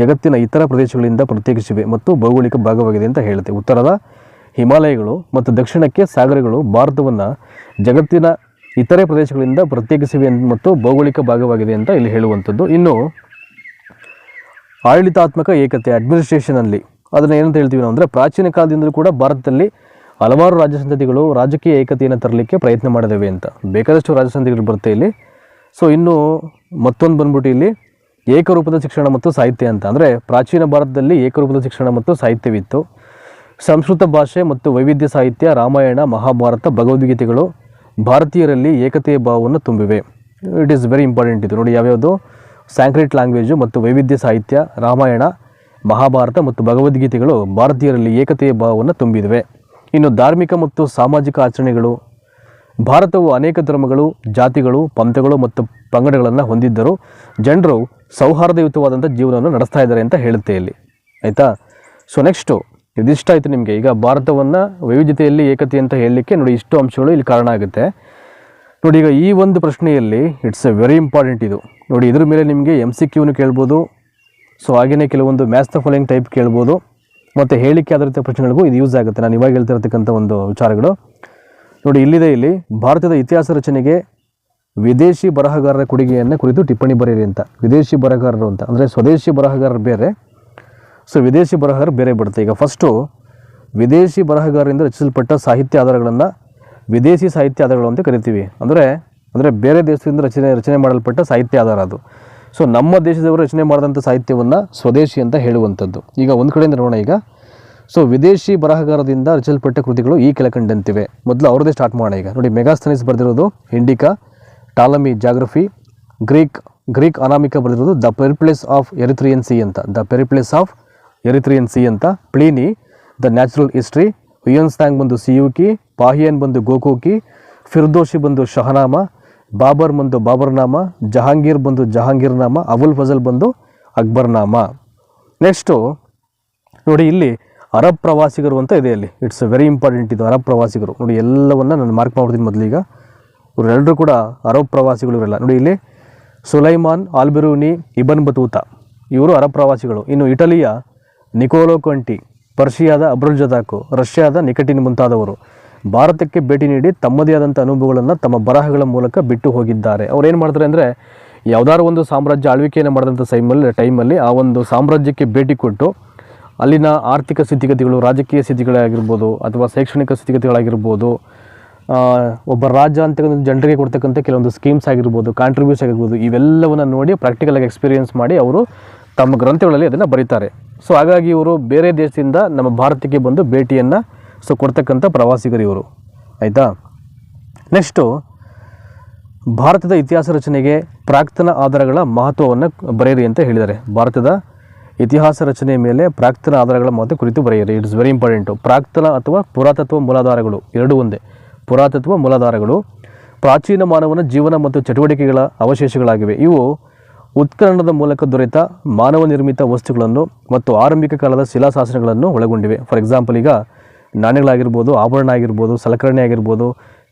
[SPEAKER 1] ಜಗತ್ತಿನ ಇತರ ಪ್ರದೇಶಗಳಿಂದ ಪ್ರತ್ಯೇಕಿಸಿವೆ ಮತ್ತು ಭೌಗೋಳಿಕ ಭಾಗವಾಗಿದೆ ಅಂತ ಹೇಳುತ್ತೆ. ಉತ್ತರದ ಹಿಮಾಲಯಗಳು ಮತ್ತು ದಕ್ಷಿಣಕ್ಕೆ ಸಾಗರಗಳು ಭಾರತವನ್ನು ಜಗತ್ತಿನ ಇತರೆ ಪ್ರದೇಶಗಳಿಂದ ಪ್ರತ್ಯೇಕಿಸಿವೆ ಮತ್ತು ಭೌಗೋಳಿಕ ಭಾಗವಾಗಿದೆ ಅಂತ ಇಲ್ಲಿ ಹೇಳುವಂಥದ್ದು. ಇನ್ನು, ಆಡಳಿತಾತ್ಮಕ ಏಕತೆ ಅಡ್ಮಿನಿಸ್ಟ್ರೇಷನಲ್ಲಿ ಅದನ್ನು ಏನಂತ ಹೇಳ್ತೀವಿ ನಾವು ಅಂದರೆ ಪ್ರಾಚೀನ ಕಾಲದಿಂದಲೂ ಕೂಡ ಭಾರತದಲ್ಲಿ ಹಲವಾರು ರಾಜ್ಯ ಸಂತತಿಗಳು ರಾಜಕೀಯ ಏಕತೆಯನ್ನು ತರಲಿಕ್ಕೆ ಪ್ರಯತ್ನ ಮಾಡಿದವೆ ಅಂತ. ಬೇಕಾದಷ್ಟು ರಾಜ್ಯ ಸಂತತಿಗಳು ಬರುತ್ತೆ ಇಲ್ಲಿ. ಸೊ ಇನ್ನು ಮತ್ತೊಂದು ಬಂದ್ಬಿಟ್ಟು ಇಲ್ಲಿ ಏಕರೂಪದ ಶಿಕ್ಷಣ ಮತ್ತು ಸಾಹಿತ್ಯ ಅಂತ. ಅಂದರೆ ಪ್ರಾಚೀನ ಭಾರತದಲ್ಲಿ ಏಕರೂಪದ ಶಿಕ್ಷಣ ಮತ್ತು ಸಾಹಿತ್ಯವಿತ್ತು. ಸಂಸ್ಕೃತ ಭಾಷೆ ಮತ್ತು ವೈವಿಧ್ಯ ಸಾಹಿತ್ಯ, ರಾಮಾಯಣ, ಮಹಾಭಾರತ, ಭಗವದ್ಗೀತೆಗಳು ಭಾರತೀಯರಲ್ಲಿ ಏಕತೆಯ ಭಾವವನ್ನು ತುಂಬಿವೆ. ಇಟ್ ಈಸ್ ವೆರಿ ಇಂಪಾರ್ಟೆಂಟ್ ಇದು. ನೋಡಿ ಯಾವ್ಯಾವುದು? ಸ್ಯಾಂಕ್ರಿಟ್ ಲ್ಯಾಂಗ್ವೇಜು ಮತ್ತು ವೈವಿಧ್ಯ ಸಾಹಿತ್ಯ, ರಾಮಾಯಣ, ಮಹಾಭಾರತ ಮತ್ತು ಭಗವದ್ಗೀತೆಗಳು ಭಾರತೀಯರಲ್ಲಿ ಏಕತೆಯ ಭಾವವನ್ನು ತುಂಬಿವೆ ಇನ್ನು ಧಾರ್ಮಿಕ ಮತ್ತು ಸಾಮಾಜಿಕ ಆಚರಣೆಗಳು, ಭಾರತವು ಅನೇಕ ಧರ್ಮಗಳು, ಜಾತಿಗಳು, ಪಂಥಗಳು ಮತ್ತು ಪಂಗಡಗಳನ್ನು ಹೊಂದಿದ್ದರೂ ಜನರು ಸೌಹಾರ್ದಯುತವಾದಂಥ ಜೀವನವನ್ನು ನಡೆಸ್ತಾ ಇದ್ದಾರೆ ಅಂತ ಹೇಳುತ್ತೆ ಇಲ್ಲಿ. ಆಯಿತಾ? ಸೊ ನೆಕ್ಸ್ಟು ಇದಿಷ್ಟ ಆಯಿತು ನಿಮಗೆ. ಈಗ ಭಾರತವನ್ನು ವೈವಿಧ್ಯತೆಯಲ್ಲಿ ಏಕತೆ ಅಂತ ಹೇಳಲಿಕ್ಕೆ ನೋಡಿ, ಇಷ್ಟು ಅಂಶಗಳು ಇಲ್ಲಿ ಕಾರಣ ಆಗುತ್ತೆ. ನೋಡಿ, ಈಗ ಈ ಒಂದು ಪ್ರಶ್ನೆಯಲ್ಲಿ ಇಟ್ಸ್ ಎ ವೆರಿ ಇಂಪಾರ್ಟೆಂಟ್ ಇದು. ನೋಡಿ, ಇದ್ರ ಮೇಲೆ ನಿಮಗೆ ಎಂ ಸಿ ಕ್ಯೂನು ಕೇಳ್ಬೋದು. ಸೊ ಹಾಗೆಯೇ ಕೆಲವೊಂದು ಮ್ಯಾಥ್ಸ್ ದ ಫಾಲೋಯಿಂಗ್ ಟೈಪ್ ಕೇಳ್ಬೋದು. ಮತ್ತು ಹೇಳಿಕೆ ಆಧಾರಿತ ಪ್ರಶ್ನೆಗಳಿಗೂ ಇದು ಯೂಸ್ ಆಗುತ್ತೆ. ನಾನು ಇವಾಗ ಹೇಳ್ತಿರತಕ್ಕಂಥ ಒಂದು ವಿಚಾರಗಳು. ನೋಡಿ, ಇಲ್ಲಿದೆ ಇಲ್ಲಿ, ಭಾರತದ ಇತಿಹಾಸ ರಚನೆಗೆ ವಿದೇಶಿ ಬರಹಗಾರರ ಕೊಡುಗೆಯನ್ನು ಕುರಿತು ಟಿಪ್ಪಣಿ ಬರೆಯಿರಿ ಅಂತ. ವಿದೇಶಿ ಬರಹಗಾರರು ಅಂತ. ಅಂದರೆ ಸ್ವದೇಶಿ ಬರಹಗಾರರು ಬೇರೆ, ಸೊ ವಿದೇಶಿ ಬರಹಗಾರರು ಬೇರೆ ಬಿಡುತ್ತೆ. ಈಗ ಫಸ್ಟು ವಿದೇಶಿ ಬರಹಗಾರರಿಂದ ರಚಿಸಲ್ಪಟ್ಟ ಸಾಹಿತ್ಯ ಆಧಾರಗಳನ್ನು ವಿದೇಶಿ ಸಾಹಿತ್ಯ ಆಧಾರಗಳು ಅಂತ ಕರಿತೀವಿ. ಅಂದರೆ ಅಂದರೆ ಬೇರೆ ದೇಶದಿಂದ ರಚನೆ ರಚನೆ ಮಾಡಲ್ಪಟ್ಟ ಸಾಹಿತ್ಯ ಆಧಾರ ಅದು. ಸೊ ನಮ್ಮ ದೇಶದವರು ರಚನೆ ಮಾಡಿದಂಥ ಸಾಹಿತ್ಯವನ್ನು ಸ್ವದೇಶಿ ಅಂತ ಹೇಳುವಂಥದ್ದು. ಈಗ ಒಂದು ಕಡೆಯಿಂದ ನೋಡೋಣ ಈಗ. ಸೊ ವಿದೇಶಿ ಬರಹಗಾರದಿಂದ ರಚಿಸಲ್ಪಟ್ಟ ಕೃತಿಗಳು ಈ ಕೆಳಕಂಡಂತಿವೆ. ಮೊದಲು ಅವ್ರದ್ದೇ ಸ್ಟಾರ್ಟ್ ಮಾಡೋಣ ಈಗ. ನೋಡಿ Megasthenes ಬರೆದಿರೋದು Indica Ptolemy geography Greek Greek Anamika ಬರೆದಿರೋದು the Periplus of Erythraean sea ಅಂತ. The Periplus of Erythraean sea ಅಂತ. Pliny the natural history Hiuen Tsang ಬಂದು ಸಿಯುಕಿ ಪಾಹಿಯನ್ ಬಂದು ಗೋಕೋಕಿ ಫಿರ್ದೋಶಿ ಬಂದು ಶಹನಾಮ ಬಾಬರ್ ಬಂದು ಬಾಬರ್ನಾಮ, ಜಹಾಂಗೀರ್ ಬಂದು ಜಹಾಂಗೀರ್ನಾಮ, ಅಬುಲ್ ಫಜಲ್ ಬಂದು ಅಕ್ಬರ್ನಾಮ. ನೆಕ್ಸ್ಟು ನೋಡಿ ಇಲ್ಲಿ ಅರಬ್ ಪ್ರವಾಸಿಗರು ಅಂತ ಇದೆ ಇಲ್ಲಿ ಇಟ್ಸ್ ವೆರಿ ಇಂಪಾರ್ಟೆಂಟ್ ಇದು ಅರಬ್ ಪ್ರವಾಸಿಗರು. ನೋಡಿ ಎಲ್ಲವನ್ನ ನಾನು ಮಾರ್ಕ್ ಮಾಡ್ಬಿಡ್ತೀನಿ ಮೊದಲೀಗ. ಇವರೆಲ್ಲರೂ ಕೂಡ ಅರಬ್ ಪ್ರವಾಸಿಗಳು ಇವರೆಲ್ಲ. ನೋಡಿ ಇಲ್ಲಿ ಸುಲೈಮಾನ್, ಆಲ್ಬಿರೂನಿ, ಇಬನ್ ಬತೂತ. ಇವರು ಅರಬ್ ಪ್ರವಾಸಿಗಳು. ಇನ್ನು ಇಟಲಿಯ ನಿಕೋಲೋ ಕಂಟಿ, ಪರ್ಷಿಯಾದ ಅಬ್ರುಲ್ ಜದಾಕು, ರಷ್ಯಾದ ನಿಕಟಿನ್ ಮುಂತಾದವರು. ಭಾರತಕ್ಕೆ ಭೇಟಿ ನೀಡಿ ತಮ್ಮದೇ ಆದಂಥ ಅನುಭವಗಳನ್ನು ತಮ್ಮ ಬರಹಗಳ ಮೂಲಕ ಬಿಟ್ಟು ಹೋಗಿದ್ದಾರೆ. ಅವ್ರು ಏನು ಮಾಡ್ತಾರೆ ಅಂದರೆ ಯಾವುದಾದ್ರು ಒಂದು ಸಾಮ್ರಾಜ್ಯ ಆಳ್ವಿಕೆಯನ್ನು ಮಾಡಿದಂಥ ಸೈಮಲ್ಲಿ ಟೈಮಲ್ಲಿ ಆ ಒಂದು ಸಾಮ್ರಾಜ್ಯಕ್ಕೆ ಭೇಟಿ ಕೊಟ್ಟು ಅಲ್ಲಿನ ಆರ್ಥಿಕ ಸ್ಥಿತಿಗತಿಗಳು, ರಾಜಕೀಯ ಸ್ಥಿತಿಗಳಾಗಿರ್ಬೋದು ಅಥವಾ ಶೈಕ್ಷಣಿಕ ಸ್ಥಿತಿಗತಿಗಳಾಗಿರ್ಬೋದು ಒಬ್ಬ ರಾಜ ಅಂತ ಜನರಿಗೆ ಕೊಡ್ತಕ್ಕಂಥ ಕೆಲವೊಂದು ಸ್ಕೀಮ್ಸ್ ಆಗಿರ್ಬೋದು ಕಾಂಟ್ರಿಬ್ಯೂಷನ್ ಆಗಿರ್ಬೋದು, ಇವೆಲ್ಲವನ್ನು ನೋಡಿ ಪ್ರಾಕ್ಟಿಕಲಾಗಿ ಎಕ್ಸ್ಪೀರಿಯೆನ್ಸ್ ಮಾಡಿ ಅವರು ತಮ್ಮ ಗ್ರಂಥಗಳಲ್ಲಿ ಅದನ್ನು ಬರೀತಾರೆ. ಸೊ ಹಾಗಾಗಿ ಇವರು ಬೇರೆ ದೇಶದಿಂದ ನಮ್ಮ ಭಾರತಕ್ಕೆ ಬಂದು ಭೇಟಿಯನ್ನು ಸೊ ಕೊಡ್ತಕ್ಕಂಥ ಪ್ರವಾಸಿಗರು ಇವರು. ಆಯಿತಾ? ನೆಕ್ಸ್ಟು ಭಾರತದ ಇತಿಹಾಸ ರಚನೆಗೆ ಪ್ರಾಕ್ತನ ಆಧಾರಗಳ ಮಹತ್ವವನ್ನು ಬರೆಯಿರಿ ಅಂತ ಹೇಳಿದ್ದಾರೆ. ಭಾರತದ ಇತಿಹಾಸ ರಚನೆಯ ಮೇಲೆ ಪ್ರಾಕ್ತನ ಆಧಾರಗಳ ಮಹತ್ವ ಕುರಿತು ಬರೆಯಿರಿ. ಇಟ್ಸ್ ವೆರಿ ಇಂಪಾರ್ಟೆಂಟು ಪ್ರಾಕ್ತನ ಅಥವಾ ಪುರಾತತ್ವ ಮೂಲಾಧಾರಗಳು, ಎರಡೂ ಒಂದೇ. ಪುರಾತತ್ವ ಮೂಲಾಧಾರಗಳು, ಪ್ರಾಚೀನ ಮಾನವನ ಜೀವನ ಮತ್ತು ಚಟುವಟಿಕೆಗಳ ಅವಶೇಷಗಳಾಗಿವೆ. ಇವು ಉತ್ಖನನದ ಮೂಲಕ ದೊರೆತ ಮಾನವ ನಿರ್ಮಿತ ವಸ್ತುಗಳನ್ನು ಮತ್ತು ಆರಂಭಿಕ ಕಾಲದ ಶಿಲಾಶಾಸನಗಳನ್ನು ಒಳಗೊಂಡಿವೆ. ಫಾರ್ ಎಕ್ಸಾಂಪಲ್ ಈಗ ನಾಣ್ಯಗಳಾಗಿರ್ಬೋದು, ಆಭರಣ ಆಗಿರ್ಬೋದು, ಸಲಕರಣೆ ಆಗಿರ್ಬೋದು,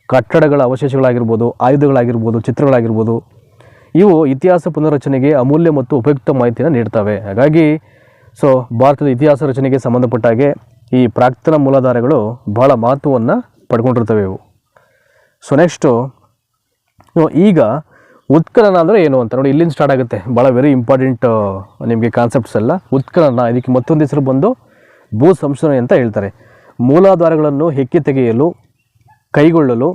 [SPEAKER 1] ಕಟ್ಟಡಗಳ ಅವಶೇಷಗಳಾಗಿರ್ಬೋದು, ಆಯುಧಗಳಾಗಿರ್ಬೋದು, ಚಿತ್ರಗಳಾಗಿರ್ಬೋದು, ಇವು ಇತಿಹಾಸ ಪುನರ್ರಚನೆಗೆ ಅಮೂಲ್ಯ ಮತ್ತು ಉಪಯುಕ್ತ ಮಾಹಿತಿಯನ್ನು ನೀಡ್ತವೆ. ಹಾಗಾಗಿ, ಸೊ, ಭಾರತದ ಇತಿಹಾಸ ರಚನೆಗೆ ಸಂಬಂಧಪಟ್ಟಾಗೆ ಈ ಪ್ರಾಕ್ತನ ಮೂಲಾಧಾರಗಳು ಬಹಳ ಮಹತ್ವವನ್ನು ಪಡ್ಕೊಂಡಿರ್ತವೆ ಇವು. ಸೊ ನೆಕ್ಸ್ಟು ಈಗ ಉತ್ಖನನ ಅಂದರೆ ಏನು ಅಂತ ನೋಡಿ, ಇಲ್ಲಿಂದ ಸ್ಟಾರ್ಟ್ ಆಗುತ್ತೆ. ಭಾಳ ವೆರಿ ಇಂಪಾರ್ಟೆಂಟ್ ನಿಮಗೆ ಕಾನ್ಸೆಪ್ಟ್ಸ್ ಎಲ್ಲ. ಉತ್ಖನನ, ಇದಕ್ಕೆ ಮತ್ತೊಂದು ಹೆಸರು ಬಂದು ಭೂ ಸಂಶೋಧನೆ ಅಂತ ಹೇಳ್ತಾರೆ. ಮೂಲಾಧಾರಗಳನ್ನು ಹೆಕ್ಕಿ ತೆಗೆಯಲು, ಕೈಗೊಳ್ಳಲು,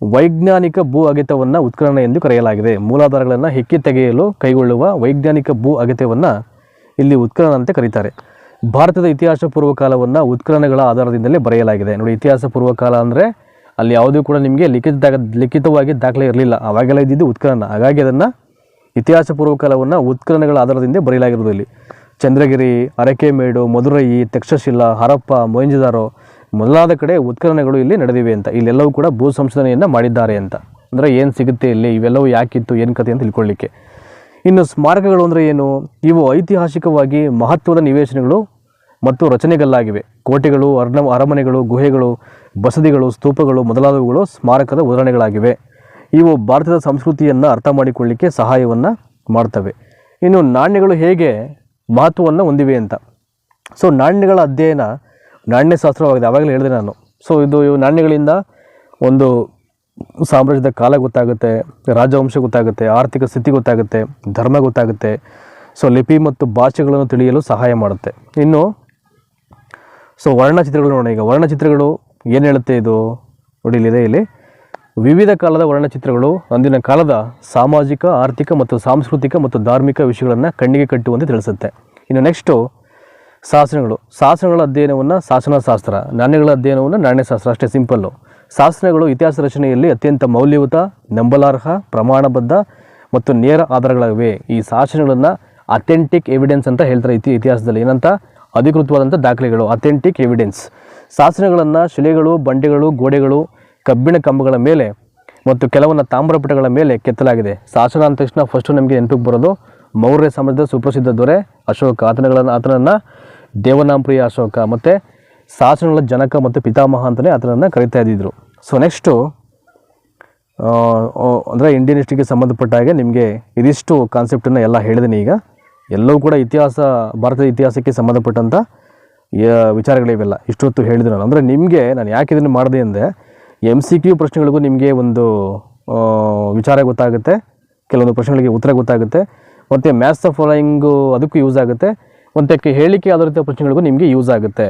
[SPEAKER 1] ವೈಜ್ಞಾನಿಕ ಭೂ ಅಗೆತವನ್ನು ಉತ್ಖನನ ಎಂದು ಕರೆಯಲಾಗಿದೆ. ಮೂಲಾಧಾರಗಳನ್ನು ಹೆಕ್ಕಿ ತೆಗೆಯಲು ಕೈಗೊಳ್ಳುವ ವೈಜ್ಞಾನಿಕ ಭೂ ಅಗತ್ಯವನ್ನು ಇಲ್ಲಿ ಉತ್ಖನನ ಅಂತ ಕರೀತಾರೆ. ಭಾರತದ ಇತಿಹಾಸ ಪೂರ್ವಕಾಲವನ್ನು ಉತ್ಖನನಗಳ ಆಧಾರದಿಂದಲೇ ಬರೆಯಲಾಗಿದೆ. ನೋಡಿ, ಇತಿಹಾಸ ಪೂರ್ವಕಾಲ ಅಂದರೆ ಅಲ್ಲಿ ಯಾವುದೂ ಕೂಡ ನಿಮಗೆ ಲಿಖಿತ ಲಿಖಿತವಾಗಿ ದಾಖಲೆ ಇರಲಿಲ್ಲ. ಅವಾಗೆಲ್ಲ ಇದ್ದಿದ್ದು ಉತ್ಖನನ ಹಾಗಾಗಿ ಅದನ್ನು ಇತಿಹಾಸ ಪೂರ್ವಕಾಲವನ್ನು ಉತ್ಖನನಗಳ ಆಧಾರದಿಂದ ಬರೆಯಲಾಗಿರೋದು ಇಲ್ಲಿ. ಚಂದ್ರಗಿರಿ, ಅರಕೆಮೇಡು, ಮಧುರೈ, ತಕ್ಷಶಿಲಾ, ಹರಪ್ಪ, ಮೊಯಂಜದಾರೋ ಮೊದಲಾದ ಕಡೆ ಉತ್ಖನನಗಳು ಇಲ್ಲಿ ನಡೆದಿವೆ ಅಂತ. ಇಲ್ಲೆಲ್ಲವೂ ಕೂಡ ಭೂ ಸಂಶೋಧನೆಯನ್ನು ಮಾಡಿದ್ದಾರೆ ಅಂತ. ಅಂದರೆ ಏನು ಸಿಗುತ್ತೆ ಇಲ್ಲಿ? ಇವೆಲ್ಲವೂ ಯಾಕಿತ್ತು? ಏನು ಕತೆ ಅಂತ ತಿಳ್ಕೊಳ್ಳಿಕ್ಕೆ ಇನ್ನು ಸ್ಮಾರಕಗಳು ಅಂದರೆ ಏನು? ಇವು ಐತಿಹಾಸಿಕವಾಗಿ ಮಹತ್ವದ ನಿವೇಶನಗಳು ಮತ್ತು ರಚನೆಗಳಾಗಿವೆ ಕೋಟೆಗಳು, ಅರ್ಣ ಅರಮನೆಗಳು, ಗುಹೆಗಳು, ಬಸದಿಗಳು, ಸ್ತೂಪಗಳು ಮೊದಲಾದವುಗಳು ಸ್ಮಾರಕದ ಉದಾಹರಣೆಗಳಾಗಿವೆ. ಇವು ಭಾರತದ ಸಂಸ್ಕೃತಿಯನ್ನು ಅರ್ಥ ಮಾಡಿಕೊಳ್ಳಿಕ್ಕೆ ಸಹಾಯವನ್ನು ಮಾಡ್ತವೆ. ಇನ್ನು ನಾಣ್ಯಗಳು ಹೇಗೆ ಮಹತ್ವವನ್ನು ಹೊಂದಿವೆ ಅಂತ. ಸೊ ನಾಣ್ಯಗಳ ಅಧ್ಯಯನ ನಾಣ್ಯಶಾಸ್ತ್ರವಾಗಿದೆ. ಆವಾಗಲೇ ಹೇಳಿದೆ ನಾನು. ಸೊ ಇದು ಇವು ನಾಣ್ಯಗಳಿಂದ ಒಂದು ಸಾಮ್ರಾಜ್ಯದ ಕಾಲ ಗೊತ್ತಾಗುತ್ತೆ, ರಾಜವಂಶ ಗೊತ್ತಾಗುತ್ತೆ, ಆರ್ಥಿಕ ಸ್ಥಿತಿ ಗೊತ್ತಾಗುತ್ತೆ, ಧರ್ಮ ಗೊತ್ತಾಗುತ್ತೆ. ಸೊ ಲಿಪಿ ಮತ್ತು ಭಾಷೆಗಳನ್ನು ತಿಳಿಯಲು ಸಹಾಯ ಮಾಡುತ್ತೆ. ಇನ್ನು ಸೊ ವರ್ಣಚಿತ್ರಗಳು ನೋಡೋಣ ಈಗ. ವರ್ಣಚಿತ್ರಗಳು ಏನು ಹೇಳುತ್ತೆ ಇದು? ನೋಡಿ ಇಲ್ಲಿದೆ ಇಲ್ಲಿ. ವಿವಿಧ ಕಾಲದ ವರ್ಣಚಿತ್ರಗಳು ಅಂದಿನ ಕಾಲದ ಸಾಮಾಜಿಕ, ಆರ್ಥಿಕ ಮತ್ತು ಸಾಂಸ್ಕೃತಿಕ ಮತ್ತು ಧಾರ್ಮಿಕ ವಿಷಯಗಳನ್ನು ಕಣ್ಣಿಗೆ ಕಟ್ಟುವಂತೆ ತಿಳಿಸುತ್ತೆ. ಇನ್ನು ನೆಕ್ಸ್ಟು ಶಾಸನಗಳು. ಶಾಸನಗಳ ಅಧ್ಯಯನವನ್ನು ಶಾಸನಶಾಸ್ತ್ರ, ನಾಣ್ಯಗಳ ಅಧ್ಯಯನವನ್ನು ನಾಣ್ಯಶಾಸ್ತ್ರ, ಅಷ್ಟೇ ಸಿಂಪಲ್ಲು ಶಾಸನಗಳು ಇತಿಹಾಸ ರಚನೆಯಲ್ಲಿ ಅತ್ಯಂತ ಮೌಲ್ಯಯುತ, ನಂಬಲಾರ್ಹ, ಪ್ರಮಾಣಬದ್ಧ ಮತ್ತು ನೇರ ಆಧಾರಗಳಾಗಿವೆ. ಈ ಶಾಸನಗಳನ್ನು ಅಥೆಂಟಿಕ್ ಎವಿಡೆನ್ಸ್ ಅಂತ ಹೇಳ್ತಾರೆ ಇತಿ ಇತಿಹಾಸದಲ್ಲಿ. ಏನಂತ? ಅಧಿಕೃತವಾದಂಥ ದಾಖಲೆಗಳು. ಅಥೆಂಟಿಕ್ ಎವಿಡೆನ್ಸ್ ಶಾಸನಗಳನ್ನು ಶಿಲೆಗಳು, ಬಂಡೆಗಳು, ಗೋಡೆಗಳು ಕಬ್ಬಿಣ ಕಂಬಗಳ ಮೇಲೆ ಮತ್ತು ಕೆಲವನ್ನು ತಾಮ್ರಪಟಗಳ ಮೇಲೆ ಕೆತ್ತಲಾಗಿದೆ. ಶಾಸನ ಅಂದ ತಕ್ಷಣ ಫಸ್ಟು ನಮಗೆ ನೆನಪಿಗೆ ಬರೋದು. ಮೌರ್ಯ ಸಾಮ್ರಾಜ್ಯದ ಸುಪ್ರಸಿದ್ಧ ದೊರೆ ಅಶೋಕ. ಆತನಗಳನ್ನು ಆತನನ್ನು ದೇವನಾಂಪ್ರಿಯ ಅಶೋಕ. ಮತ್ತು ಶಾಸನಗಳ ಜನಕ ಮತ್ತು ಪಿತಾಮಹ ಅಂತಲೇ ಆತನನ್ನು ಕರೀತಾ ಇದ್ದಿದ್ರು. ಸೊ ನೆಕ್ಸ್ಟು ಅಂದರೆ ಇಂಡಿಯನ್ ಹಿಸ್ಟ್ರಿಗೆ ಸಂಬಂಧಪಟ್ಟ ಹಾಗೆ ನಿಮಗೆ ಇದಿಷ್ಟು ಕಾನ್ಸೆಪ್ಟನ್ನು ಎಲ್ಲ ಹೇಳಿದ್ದೀನಿ ಈಗ. ಎಲ್ಲವೂ ಕೂಡ ಇತಿಹಾಸ, ಭಾರತದ ಇತಿಹಾಸಕ್ಕೆ ಸಂಬಂಧಪಟ್ಟಂಥ ವಿಚಾರಗಳಿವೆಲ್ಲ. ಇಷ್ಟೊತ್ತು ಹೇಳಿದ್ರು ನಾನು ಅಂದರೆ ನಿಮಗೆ ನಾನು ಯಾಕೆ ಇದನ್ನು ಮಾಡಿದೆ ಅಂದರೆ ಎಂ ಸಿ ಕ್ಯೂ ಪ್ರಶ್ನೆಗಳಿಗೂ ನಿಮಗೆ ಒಂದು ವಿಚಾರ ಗೊತ್ತಾಗುತ್ತೆ. ಕೆಲವೊಂದು ಪ್ರಶ್ನೆಗಳಿಗೆ ಉತ್ತರ ಗೊತ್ತಾಗುತ್ತೆ. ಮತ್ತು ಮ್ಯಾಥ್ಸ್ ಫಾಲೋಯಿಂಗು ಅದಕ್ಕೂ ಯೂಸ್ ಆಗುತ್ತೆ. ಮತ್ತು ಹೇಳಿಕೆ ಆಧಾರಿತ ಪ್ರಶ್ನೆಗಳಿಗೂ ನಿಮಗೆ ಯೂಸ್ ಆಗುತ್ತೆ.